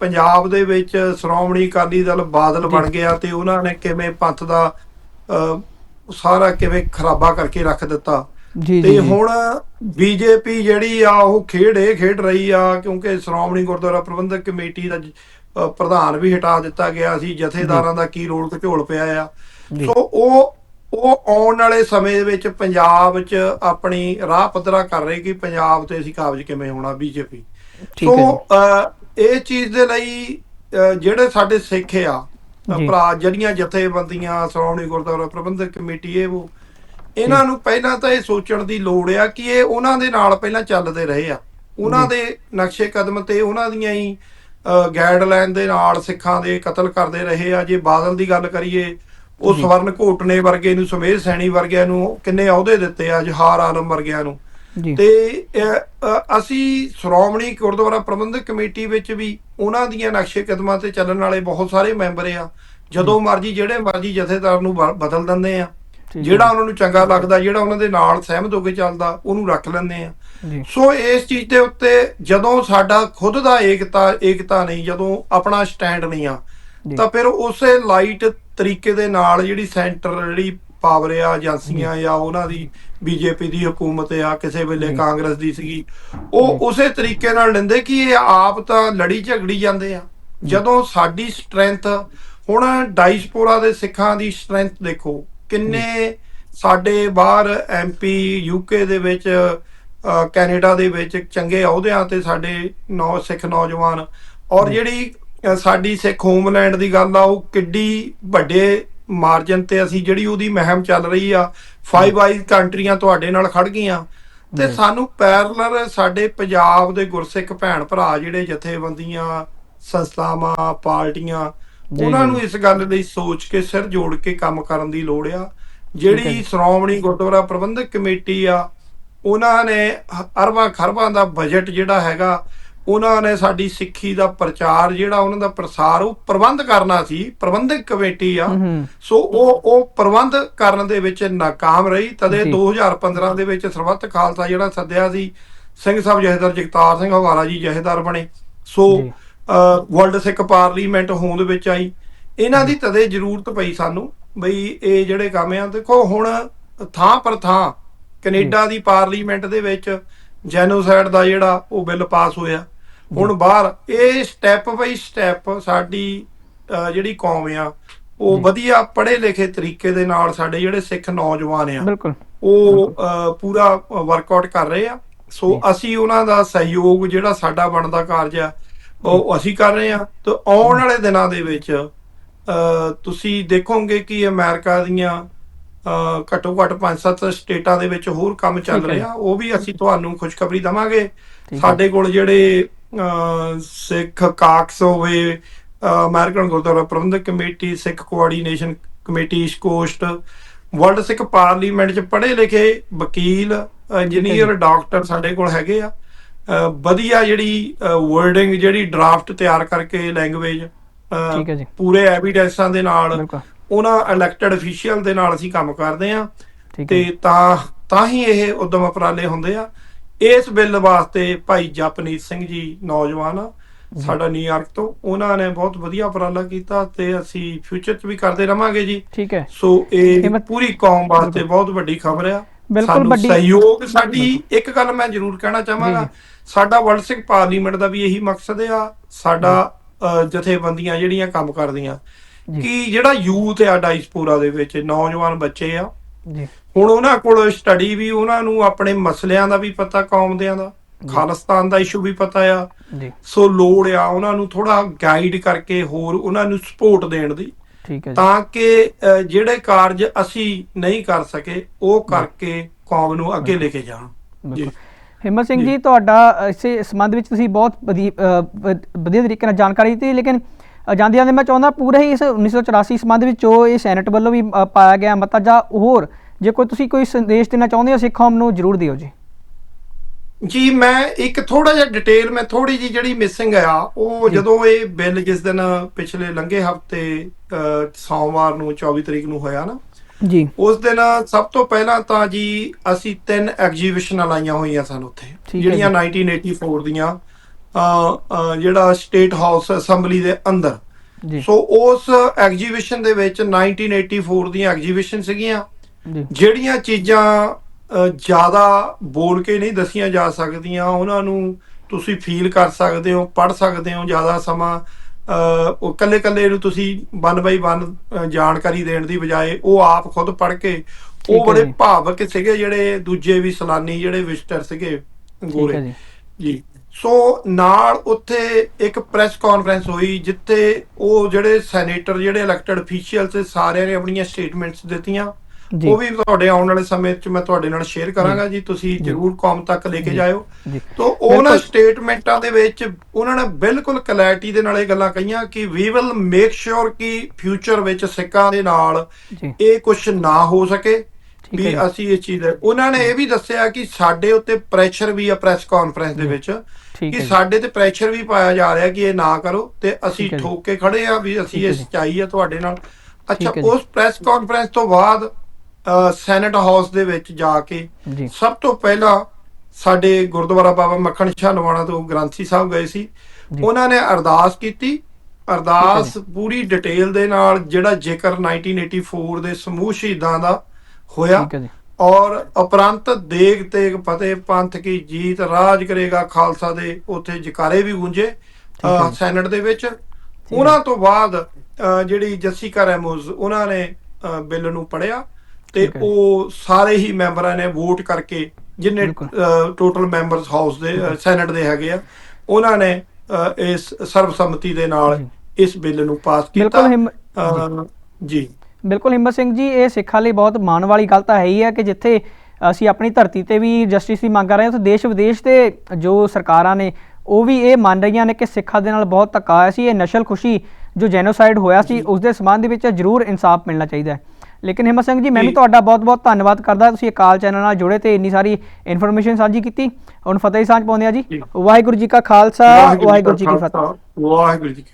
ਪੰਜਾਬ ਦੇ ਵਿੱਚ ਸ਼੍ਰੋਮਣੀ ਅਕਾਲੀ ਦਲ ਬਾਦਲ ਬਣ ਗਿਆ ਤੇ ਉਹਨਾਂ ਨੇ ਕਿਵੇਂ ਪੰਥ ਦਾ ਸਾਰਾ ਕਿਵੇਂ ਖਰਾਬਾ ਕਰਕੇ ਰੱਖ ਦਿੱਤਾ। ਜੀ ਤੇ। ਹੁਣ ਬੀਜੇਪੀ ਜਿਹੜੀ ਆ ਉਹ ਖੇਡ ਇਹ ਖੇਡ ਰਹੀ ਆ ਕਿਉਂਕਿ ਸ਼੍ਰੋਮਣੀ ਗੁਰਦੁਆਰਾ ਪ੍ਰਬੰਧਕ ਕਮੇਟੀ ਦਾ ਪ੍ਰਧਾਨ ਵੀ ਹਟਾ ਦਿੱਤਾ ਗਿਆ ਸੀ ਜਥੇਦਾਰਾਂ ਦਾ ਕੀ ਰੋਲ ਘਚੋਲ ਪਿਆ ਆ। ਸੋ ਉਹ ਉਹ ਆਉਣ ਵਾਲੇ ਸਮੇਂ ਦੇ ਵਿੱਚ ਪੰਜਾਬ 'ਚ ਆਪਣੀ ਰਾਹ ਪੱਧਰਾ ਕਰ ਰਹੀ ਕਿ ਪੰਜਾਬ ਤੇ ਅਸੀਂ ਕਾਬਜ ਕਿਵੇਂ ਹੋਣਾ ਬੀਜੇਪੀ ਸੋ ਇਹ ਚੀਜ਼ ਦੇ ਲਈ ਜਿਹੜੇ ਸਾਡੇ ਸਿੱਖ ਆ। ਭਰਾ ਜਿਹੜੀਆਂ ਜਥੇਬੰਦੀਆਂ ਸ਼੍ਰੋਮਣੀ ਗੁਰਦੁਆਰਾ ਪ੍ਰਬੰਧਕ ਕਮੇਟੀ ਇਹ ਉਹ ਇਹਨਾਂ ਨੂੰ ਪਹਿਲਾਂ ਤਾਂ ਇਹ ਸੋਚਣ ਦੀ ਲੋੜ ਆ ਕਿ ਇਹ ਉਹਨਾਂ ਦੇ ਨਾਲ ਪਹਿਲਾਂ ਚੱਲਦੇ ਰਹੇ ਆ। ਉਹਨਾਂ ਦੇ ਨਕਸ਼ੇ ਕਦਮ ਤੇ ਉਹਨਾਂ ਦੀਆਂ ਹੀ ਗਾਈਡਲਾਈਨ ਦੇ ਨਾਲ ਸਿੱਖਾਂ ਦੇ ਕਤਲ ਕਰਦੇ ਰਹੇ ਆ। ਜੇ ਬਾਦਲ ਦੀ ਗੱਲ ਕਰੀਏ ਉਹ। ਸਵਰਨ ਘੋਟਨੇ ਵਰਗੇ ਨੂੰ ਸਮੇਧ ਸੈਣੀ ਵਰਗਿਆਂ ਨੂੰ ਕਿੰਨੇ ਅਹੁਦੇ ਦਿੱਤੇ ਆ ਜਹਾਰ ਆਲਮ ਵਰਗਿਆਂ ਨੂੰ। ਤੇ ਅਸੀਂ ਸ਼੍ਰੋਮਣੀ ਗੁਰਦੁਆਰਾ ਪ੍ਰਬੰਧਕ ਕਮੇਟੀ ਵਿੱਚ ਵੀ ਉਹਨਾਂ ਦੀਆਂ ਨਕਸ਼ੇ ਕਦਮਾਂ ਤੇ ਚੱਲਣ ਵਾਲੇ ਬਹੁਤ ਸਾਰੇ ਮੈਂਬਰ ਆ। ਜਦੋਂ ਮਰਜ਼ੀ ਜਿਹੜੇ ਮਰਜ਼ੀ ਜਥੇਦਾਰ ਨੂੰ ਬਦਲ ਦਿੰਦੇ ਆ। ਜਿਹੜਾ ਉਹਨਾਂ ਨੂੰ ਚੰਗਾ ਲੱਗਦਾ ਜਿਹੜਾ ਉਹਨਾਂ ਦੇ ਨਾਲ ਸਹਿਮਤ ਹੋ ਕੇ ਚੱਲਦਾ ਉਹਨੂੰ ਰੱਖ ਲੈਂਦੇ ਆ ਸੋ ਇਸ ਚੀਜ਼ ਦੇ ਉੱਤੇ ਜਦੋਂ ਸਾਡਾ ਖੁਦ ਦਾ ਏਕਤਾ ਏਕਤਾ ਨਹੀਂ ਜਦੋਂ ਆਪਣਾ ਸਟੈਂਡ ਨਹੀਂ ਆ। ਤਾਂ ਫਿਰ ਉਸੇ ਲਾਈਟ ਤਰੀਕੇ ਦੇ ਨਾਲ ਜਿਹੜੀ ਸੈਂਟਰ ਜਿਹੜੀ ਪਾਵਰ ਆ ਏਜੰਸੀਆਂ ਜਾਂ। ਉਹਨਾਂ ਦੀ ਬੀਜੇਪੀ ਦੀ ਹਕੂਮਤ ਆ ਕਿਸੇ ਵੇਲੇ। ਕਾਂਗਰਸ ਦੀ ਸੀਗੀ ਉਹ ਉਸੇ ਤਰੀਕੇ ਨਾਲ ਲੈਂਦੇ ਕਿ ਇਹ ਆਪ ਤਾਂ ਲੜੀ ਝਗੜੀ ਜਾਂਦੇ ਆ। ਜਦੋਂ ਸਾਡੀ ਸਟਰੈਂਥ ਹੁਣ ਡਾਈਸਪੋਰਾ ਦੇ ਸਿੱਖਾਂ ਦੀ ਸਟਰੈਂਥ ਦੇਖੋ ਕਿੰਨੇ ਸਾਡੇ ਬਾਹਰ ਐਮਪੀ ਯੂਕੇ ਦੇ ਵਿੱਚ ਕੈਨੇਡਾ ਦੇ ਵਿੱਚ ਚੰਗੇ ਅਹੁਦਿਆਂ ਤੇ ਸਾਡੇ ਨੌ ਸਿੱਖ ਨੌਜਵਾਨ। ਔਰ ਜਿਹੜੀ ਸਾਡੀ ਸਿੱਖ ਹੋਮਲੈਂਡ ਦੀ ਗੱਲ ਆ ਉਹ ਕਿੱਡੀ ਵੱਡੇ ਮਾਰਜਨ ਤੇ ਅਸੀਂ ਜਿਹੜੀ ਉਹਦੀ ਮਹਿਮ ਚੱਲ ਰਹੀ ਆ ਫਾਈਵ ਆਈਜ਼ ਕੰਟਰੀਆਂ ਤੁਹਾਡੇ ਨਾਲ ਖੜ ਗਈਆਂ। ਤੇ ਸਾਨੂੰ ਪੈਰਲਰ ਸਾਡੇ ਪੰਜਾਬ ਦੇ ਗੁਰਸਿੱਖ ਭੈਣ ਭਰਾ ਜਿਹੜੇ ਜਥੇਬੰਦੀਆਂ ਸੰਸਥਾਵਾਂ ਪਾਰਟੀਆਂ ਉਹਨਾਂ। ਨੂੰ ਇਸ ਗੱਲ ਲਈ ਸੋਚ ਕੇ ਸਿਰ ਜੋੜ ਕੇ ਕੰਮ ਕਰਨ ਦੀ ਲੋੜ ਆ ਜਿਹੜੀ। ਸ਼੍ਰੋਮਣੀ ਗੁਰਦੁਆਰਾ ਪ੍ਰਬੰਧਕ ਕਮੇਟੀ ਆ ਉਹਨਾਂ ਨੇ ਅਰਬਾਂ ਖਰਬਾਂ ਦਾ ਬਜਟ ਜਿਹੜਾ ਹੈਗਾ ਉਹਨਾਂ ਨੇ ਸਾਡੀ ਸਿੱਖੀ ਦਾ ਪ੍ਰਚਾਰ ਜਿਹੜਾ ਉਹਨਾਂ ਦਾ ਪ੍ਰਸਾਰ ਉਹ ਪ੍ਰਬੰਧ ਕਰਨਾ ਸੀ ਪ੍ਰਬੰਧਕ ਕਮੇਟੀ ਆ ਸੋ ਉਹ ਉਹ ਪ੍ਰਬੰਧ ਕਰਨ ਦੇ ਵਿੱਚ ਨਾਕਾਮ ਰਹੀ ਤਦੇ ਜੀ। 2015 ਦੇ ਵਿੱਚ ਸਰਬੱਤ ਖਾਲਸਾ ਜਿਹੜਾ ਸੱਦਿਆ ਸੀ ਸਿੰਘ ਸਾਹਿਬ ਜਹੇਦਾਰ ਜਗਤਾਰ ਸਿੰਘ ਹਵਾਲਾ ਜੀ ਜਹੇਦਾਰ ਬਣੇ ਸੋ। ਵਰਲਡ ਸਿੱਖ ਪਾਰਲੀਮੈਂਟ ਹੋਂਦ ਵਿੱਚ ਆਈ। ਇਹਨਾਂ ਦੀ ਤਦੇ ਜ਼ਰੂਰਤ ਪਈ ਸਾਨੂੰ ਬਈ ਇਹ ਜਿਹੜੇ ਕੰਮ ਆ ਦੇਖੋ ਹੁਣ ਥਾਂ ਪਰ ਥਾਂ ਕੈਨੇਡਾ ਦੀ ਪਾਰਲੀਮੈਂਟ ਦੇ ਵਿੱਚ ਜੈਨੋਸਾਈਡ ਦਾ ਜਿਹੜਾ ਉਹ ਬਿੱਲ ਪਾਸ ਹੋਇਆ। ਹੁਣ ਬਾਹਰ ਇਹ ਸਟੈਪ ਬਾਈ ਸਟੈਪ ਸਾਡੀ ਜਿਹੜੀ ਕੌਮ ਆ ਉਹ ਵਧੀਆ ਪੜ੍ਹੇ ਲਿਖੇ ਤਰੀਕੇ ਦੇ ਨਾਲ ਸਾਡੇ ਜਿਹੜੇ ਸਿੱਖ ਨੌਜਵਾਨ ਆ ਉਹ ਪੂਰਾ ਵਰਕਆਊਟ ਕਰ ਰਹੇ ਆ। ਸੋ ਅਸੀਂ ਉਹਨਾਂ ਦਾ ਸਹਿਯੋਗ ਜਿਹੜਾ ਸਾਡਾ ਬਣਦਾ ਕਾਰਜ ਆ ਉਹ ਅਸੀਂ ਕਰ ਰਹੇ ਆ ਤੇ ਆਉਣ ਵਾਲੇ ਦਿਨਾਂ ਦੇ ਵਿੱਚ ਤੁਸੀਂ ਦੇਖੋਗੇ ਕਿ ਅਮਰੀਕਾ ਦੀਆਂ ਘੱਟੋ ਘੱਟ 5-7 ਸਟੇਟਾਂ ਦੇ ਵਿੱਚ ਹੋਰ ਕੰਮ ਚੱਲ ਹੈ। ਰਿਹਾ। ਉਹ ਵੀ ਅਸੀਂ ਤੁਹਾਨੂੰ ਖੁਸ਼ਖਬਰੀ ਦਵਾਂਗੇ। ਹੈ। ਸਾਡੇ ਕੋਲ ਜਿਹੜੇ ਸਿੱਖ ਕਾਕਸ ਹੋਵੇ American Gurdwara Prabandhak Committee Sikh Coordination Committee Coast World Sikh Parliament ਚ ਪੜ੍ਹੇ ਲਿਖੇ ਵਕੀਲ ਇੰਜੀਨੀਅਰ ਡਾਕਟਰ ਸਾਡੇ ਕੋਲ ਹੈਗੇ ਆ। ਵਧੀਆ ਜਿਹੜੀ ਵਰਡਿੰਗ ਜਿਹੜੀ ਡਰਾਫਟ ਤਿਆਰ ਕਰਕੇ ਲੈਂਗੁਏਜ ਠੀਕ ਹੈ ਜੀ। ਪੂਰੇ ਐਵੀਡੈਂਸਾਂ ਦੇ ਨਾਲ ਉਹਨਾਂ ਇਲੈਕਟਡ ਅਫੀਸ਼ੀਅਲ ਦੇ ਨਾਲ ਅਸੀਂ ਕੰਮ ਕਰਦੇ ਆ ਤੇ। ਤਾਂ ਤਾਂ ਹੀ ਇਹ ਉਦਮ ਉਪਰਾਲੇ ਹੁੰਦੇ ਆ। ਇਸ ਬਿੱਲ ਵਾਸਤੇ ਭਾਈ ਜਪਨੀਤ ਸਿੰਘ ਜੀ ਨੌਜਵਾਨ ਆ, ਸਾਡਾ ਨਿਊਯਾਰਕ ਤੋਂ। ਉਹਨਾਂ ਨੇ ਬਹੁਤ ਵਧੀਆ ਉਪਰਾਲਾ ਕੀਤਾ ਤੇ ਅਸੀਂ ਫਿਊਚਰ 'ਚ ਵੀ ਕਰਦੇ ਰਵਾਂਗੇ ਜੀ। ਠੀਕ ਹੈ। ਸੋ ਇਹ ਪੂਰੀ ਕੌਮ ਵਾਸਤੇ ਬਹੁਤ ਵੱਡੀ ਖਬਰ ਆ। ਬਿਲਕੁਲ ਵੱਡੀ- ਸਹਿਯੋਗ ਸਾਡੀ ਇੱਕ ਗੱਲ ਮੈਂ ਜ਼ਰੂਰ ਕਹਿਣਾ ਚਾਹਾਂਗਾ। ਸਾਡਾ ਵਰਲਡ ਸਿੱਖ ਪਾਰਲੀਮੈਂਟ ਦਾ ਵੀ ਇਹੀ ਮਕਸਦ ਆ ਸਾਡਾ ਜਥੇਬੰਦੀਆਂ ਜਿਹੜੀਆਂ ਕੰਮ ਕਰਦੀਆਂ। ਕਿ ਜਿਹੜਾ ਯੂਥ ਆ ਡਾਇਸਪੋਰਾ ਦੇ ਵਿੱਚ ਨੌਜਵਾਨ ਬੱਚੇ ਆ। ਜੀ। ਹੁਣ ਉਹਨਾਂ ਕੋਲ ਸਟੱਡੀ ਵੀ ਉਹਨਾਂ ਨੂੰ ਆਪਣੇ ਮਸਲਿਆਂ ਦਾ ਵੀ ਪਤਾ ਕੌਮਦਿਆਂ ਦਾ। ਖਾਲਿਸਤਾਨ ਦਾ ਇਸ਼ੂ ਵੀ ਪਤਾ ਆ। ਜੀ। ਸੋ ਲੋੜ ਆ ਉਹਨਾਂ ਨੂੰ ਥੋੜਾ ਗਾਈਡ ਕਰਕੇ ਹੋਰ ਉਹਨਾਂ ਨੂੰ ਸਪੋਰਟ ਦੇਣ ਦੀ। ਠੀਕ ਹੈ ਜੀ। ਤਾਂ ਕਿ ਜਿਹੜੇ ਕਾਰਜ ਅਸੀਂ ਨਹੀਂ ਕਰ ਸਕੇ ਉਹ ਕਰਕੇ ਕੌਮ ਨੂੰ ਅੱਗੇ ਲੈ ਕੇ ਜਾਣ। ਜੀ। ਹਿੰਮਤ ਸਿੰਘ ਜੀ ਤੁਹਾਡਾ ਇਸੇ ਸੰਬੰਧ ਵਿੱਚ ਤੁਸੀਂ ਬਹੁਤ ਵਧੀਆ ਤਰੀਕੇ ਨਾਲ ਜਾਣਕਾਰੀ ਦਿੱਤੀ ਲੇਕਿਨ ਜਾਂਦੇ ਜਾਂਦੇ ਮੈਂ ਚਾਹੁੰਦਾ ਪੂਰਾ ਹੀ ਇਸ 1984 ਸੰਬੰਧ ਵਿੱਚ ਜੋ ਇਹ ਸੈਨੇਟ ਵੱਲੋਂ ਵੀ ਪਾਇਆ ਗਿਆ ਮਤਾ ਜਾਂ ਹੋਰ ਜੇ ਕੋਈ ਤੁਸੀਂ ਕੋਈ ਸੰਦੇਸ਼ ਦੇਣਾ ਚਾਹੁੰਦੇ ਹੋ ਸਿੱਖ ਕੌਮ ਨੂੰ ਜਰੂਰ ਦਿਓ ਜੀ। ਜੀ ਮੈਂ ਇੱਕ ਥੋੜਾ ਜਿਹਾ ਡਿਟੇਲ ਮੈਂ ਥੋੜੀ ਜੀ ਜਿਹੜੀ ਮਿਸਿੰਗ ਆ ਉਹ। ਜਦੋਂ ਇਹ ਬਿੱਲ ਜਿਸ ਦਿਨ ਪਿਛਲੇ ਲੰਘੇ ਹਫ਼ਤੇ ਸੋਮਵਾਰ ਨੂੰ 24 ਤਰੀਕ ਨੂੰ ਹੋਇਆ ਨਾ। ਜੀ। ਉਸ ਦਿਨ ਸਭ ਤੋਂ ਪਹਿਲਾਂ ਤਾਂ ਜੀ ਅਸੀਂ ਤਿੰਨ ਐਗਜੀਬਿਸ਼ਨਾਂ ਲਾਈਆਂ ਹੋਈਆਂ ਸਨ ਉੱਥੇ ਜਿਹੜੀਆਂ ਜੀ। 1984 ਦੀਆਂ ਜਿਹੜਾ ਸਟੇਟ ਹਾਊਸ ਅਸੈਂਬਲੀ ਦੇ ਅੰਦਰ। ਜੀ। ਸੋ ਉਸ ਐਗਜੀਬਿਸ਼ਨ ਦੇ ਵਿੱਚ 1984 ਦੀਆਂ ਐਗਜੀਬਿਸ਼ਨ ਸੀਗੀਆਂ ਜਿਹੜੀਆਂ ਚੀਜ਼ਾਂ ਜ਼ਿਆਦਾ ਬੋਲ ਕੇ ਨਹੀਂ ਦਸੀਆਂ ਜਾ ਸਕਦੀਆਂ ਉਹਨਾਂ ਨੂੰ ਤੁਸੀਂ ਫੀਲ ਕਰ ਸਕਦੇ ਹੋ ਪੜ ਸਕਦੇ ਹੋ ਜ਼ਿਆਦਾ ਸਮਾਂ ਉਹ ਕੱਲੇ ਕੱਲੇ ਨੂੰ ਤੁਸੀਂ ਵਨ ਬਾਈ ਵਨ ਜਾਣਕਾਰੀ ਦੇਣ ਦੀ ਬਜਾਏ ਉਹ ਆਪ ਖੁਦ ਪੜ ਕੇ ਉਹ ਬੜੇ। ਭਾਵਕ ਸੀਗੇ ਜਿਹੜੇ ਦੂਜੇ ਵੀ ਸਲਾਨੀ ਜਿਹੜੇ ਵਿਜ਼ਟਰ ਸੀਗੇ ਗੋਰੇ। ਜੀ। ਸੋ ਨਾਲ ਉੱਥੇ ਇੱਕ ਪ੍ਰੈਸ ਕਾਨਫਰੰਸ ਹੋਈ ਜਿੱਥੇ ਉਹ ਜਿਹੜੇ ਸੈਨੇਟਰ ਜਿਹੜੇ ਇਲੈਕਟਡ ਅਫੀਸ਼ੀਅਲ ਤੇ ਸਾਰਿਆਂ ਨੇ ਆਪਣੀਆਂ ਸਟੇਟਮੈਂਟਸ ਦਿੱਤੀਆਂ। ਜੀ ਉਹ ਵੀ ਤੁਹਾਡੇ ਆਉਣ ਵਾਲੇ ਸਮੇਂ 'ਚ ਮੈਂ ਤੁਹਾਡੇ ਨਾਲ ਸ਼ੇਅਰ ਕਰਾਂਗਾ ਜੀ ਤੁਸੀਂ ਜਰੂਰ ਕੌਮ ਤੱਕ ਲੈ ਕੇ। ਜਾਇਓ ਜੀ ਤੋਂ ਉਹਨਾਂ। ਸਟੇਟਮੈਂਟਾਂ ਦੇ ਵਿੱਚ ਉਹਨਾਂ ਨੇ ਬਿਲਕੁਲ ਕਲੈਰਿਟੀ ਦੇ ਨਾਲ ਇਹ ਗੱਲਾਂ ਕਹੀਆਂ ਕਿ ਵੀ ਵਿਲ ਮੇਕ ਸ਼ੋਰ ਕਿ ਫਿਊਚਰ ਵਿੱਚ ਸਿੱਖਾਂ ਦੇ ਨਾਲ ਜੀ ਇਹ ਕੁਝ ਨਾ ਹੋ ਸਕੇ ਠੀਕ ਵੀ ਜੀ। ਅਸੀਂ ਇਹ ਚੀਜ਼ ਉਹਨਾਂ ਨੇ ਇਹ ਵੀ ਦੱਸਿਆ ਕਿ ਸਾਡੇ ਉੱਤੇ ਪ੍ਰੈਸ਼ਰ ਵੀ ਆ ਪ੍ਰੈਸ ਕਾਨਫਰੰਸ ਦੇ ਵਿੱਚ ਠੀਕ ਕਿ ਜੀ। ਸਾਡੇ ਤੇ ਪ੍ਰੈਸ਼ਰ ਵੀ ਪਾਇਆ ਜਾ ਰਿਹਾ ਕਿ ਇਹ ਨਾ ਕਰੋ ਤੇ ਅਸੀਂ ਠੀਕ ਹੈ ਜੀ। ਠੋਕ ਕੇ ਖੜੇ ਆ ਵੀ ਅਸੀਂ ਹੈ ਇਹ ਜੀ। ਸੱਚਾਈ ਆ ਤੁਹਾਡੇ ਨਾਲ ਅੱਛਾ ਠੀਕ ਹੈ ਜੀ। ਉਸ ਪ੍ਰੈਸ ਕਾਨਫਰੰਸ ਤੋਂ ਬਾਅਦ ਸੈਨੇਟ ਹਾਊਸ ਦੇ ਵਿੱਚ ਜਾ ਕੇ ਜੀ। ਸਭ ਤੋਂ ਪਹਿਲਾਂ ਸਾਡੇ ਗੁਰਦੁਆਰਾ ਬਾਬਾ ਮੱਖਣ ਸ਼ਾਹ ਨਵਾਣਾ ਤੋਂ ਗ੍ਰੰਥੀ ਸਾਹਿਬ ਗਏ ਸੀ। ਉਹਨਾਂ ਨੇ ਅਰਦਾਸ ਕੀਤੀ। ਅਰਦਾਸ ਪੂਰੀ ਡਿਟੇਲ ਦੇ ਨਾਲ ਜਿਹੜਾ ਜ਼ਿਕਰ 1984 ਦੇ ਸਮੂਹ ਸ਼ਹੀਦਾਂ ਦਾ ਹੋਇਆ ਔਰ ਉਪਰੰਤ ਦੇਗ ਤੇਗ ਫਤਿਹ ਪੰਥ ਕੀ ਜੀਤ ਰਾਜ ਕਰੇਗਾ ਖਾਲਸਾ ਦੇ ਉੱਥੇ ਜਕਾਰੇ ਵੀ ਗੂੰਜੇ। ਸੈਨੇਟ ਦੇ ਵਿੱਚ। ਉਹਨਾਂ ਤੋਂ ਬਾਅਦ ਜਿਹੜੀ ਜੱਸੀਕਾ ਰੈਮੋਜ਼ ਉਹਨਾਂ ਨੇ ਬਿੱਲ ਨੂੰ ਪੜਿਆ ਤੇ। ਉਹ ਸਾਰੇ ਹੀ ਮੈਂਬਰਾਂ ਨੇ ਵੋਟ ਕਰਕੇ ਜਿੰਨੇ। ਟੋਟਲ ਮੈਂਬਰਸ ਹਾਊਸ ਦੇ ਸੈਨੇਟ ਦੇ ਹੈਗੇ ਆ ਉਹਨਾਂ ਨੇ ਇਸ ਸਰਬਸੰਮਤੀ ਦੇ ਨਾਲ। ਇਸ ਬਿੱਲ ਨੂੰ ਪਾਸ ਕੀਤਾ ਜੀ ਬਿਲਕੁਲ ਹਿੰਮਤ ਸਿੰਘ ਜੀ ਇਹ ਸਿੱਖਾਂ ਲਈ ਬਹੁਤ ਮਾਣ ਵਾਲੀ ਗੱਲ ਤਾਂ ਹੈ ਹੀ ਹੈ ਕਿ ਜਿੱਥੇ ਅਸੀਂ ਆਪਣੀ ਧਰਤੀ ਤੇ ਵੀ ਜਸਟਿਸ ਦੀ ਮੰਗ ਕਰ ਰਹੇ ਹਾਂ ਉੱਥੇ ਦੇਸ਼ ਵਿਦੇਸ਼ ਦੇ ਜੋ ਸਰਕਾਰਾਂ ਨੇ ਉਹ ਵੀ ਇਹ ਮੰਨ ਰਹੀਆਂ ਨੇ ਕਿ ਸਿੱਖਾਂ ਦੇ ਨਾਲ ਬਹੁਤ ਧੱਕਾ ਹੋਇਆ ਸੀ ਇਹ ਨਸ਼ਲ ਖੁਸ਼ੀ ਜੋ ਜੈਨੋਸਾਈਡ ਹੋਇਆ ਸੀ ਉਸ ਦੇ ਸੰਬੰਧ ਵਿੱਚ ਜ਼ਰੂਰ ਇਨਸਾਫ ਮਿਲਣਾ ਚਾਹੀਦਾ ਹੈ ਲੇਕਿਨ ਹਿੰਮਤ ਸਿੰਘ ਜੀ ਮੈਂ ਵੀ। ਤੁਹਾਡਾ ਬਹੁਤ-ਬਹੁਤ ਧੰਨਵਾਦ ਕਰਦਾ ਤੁਸੀਂ ਅਕਾਲ ਚੈਨਲ ਨਾਲ ਜੁੜੇ ਤੇ ਇੰਨੀ ਸਾਰੀ ਇਨਫੋਰਮੇਸ਼ਨ ਸਾਂਝੀ ਕੀਤੀ ਹੁਣ ਫਤਿਹ ਸਾਂਝ ਪਾਉਂਦੇ ਆ ਜੀ। ਵਾਹਿਗੁਰੂ ਜੀ ਕਾ ਖਾਲਸਾ ਵਾਹਿਗੁਰੂ ਜੀ ਕੀ ਫਤਿਹ ਵਾਹਿਗੁਰੂ ਜੀ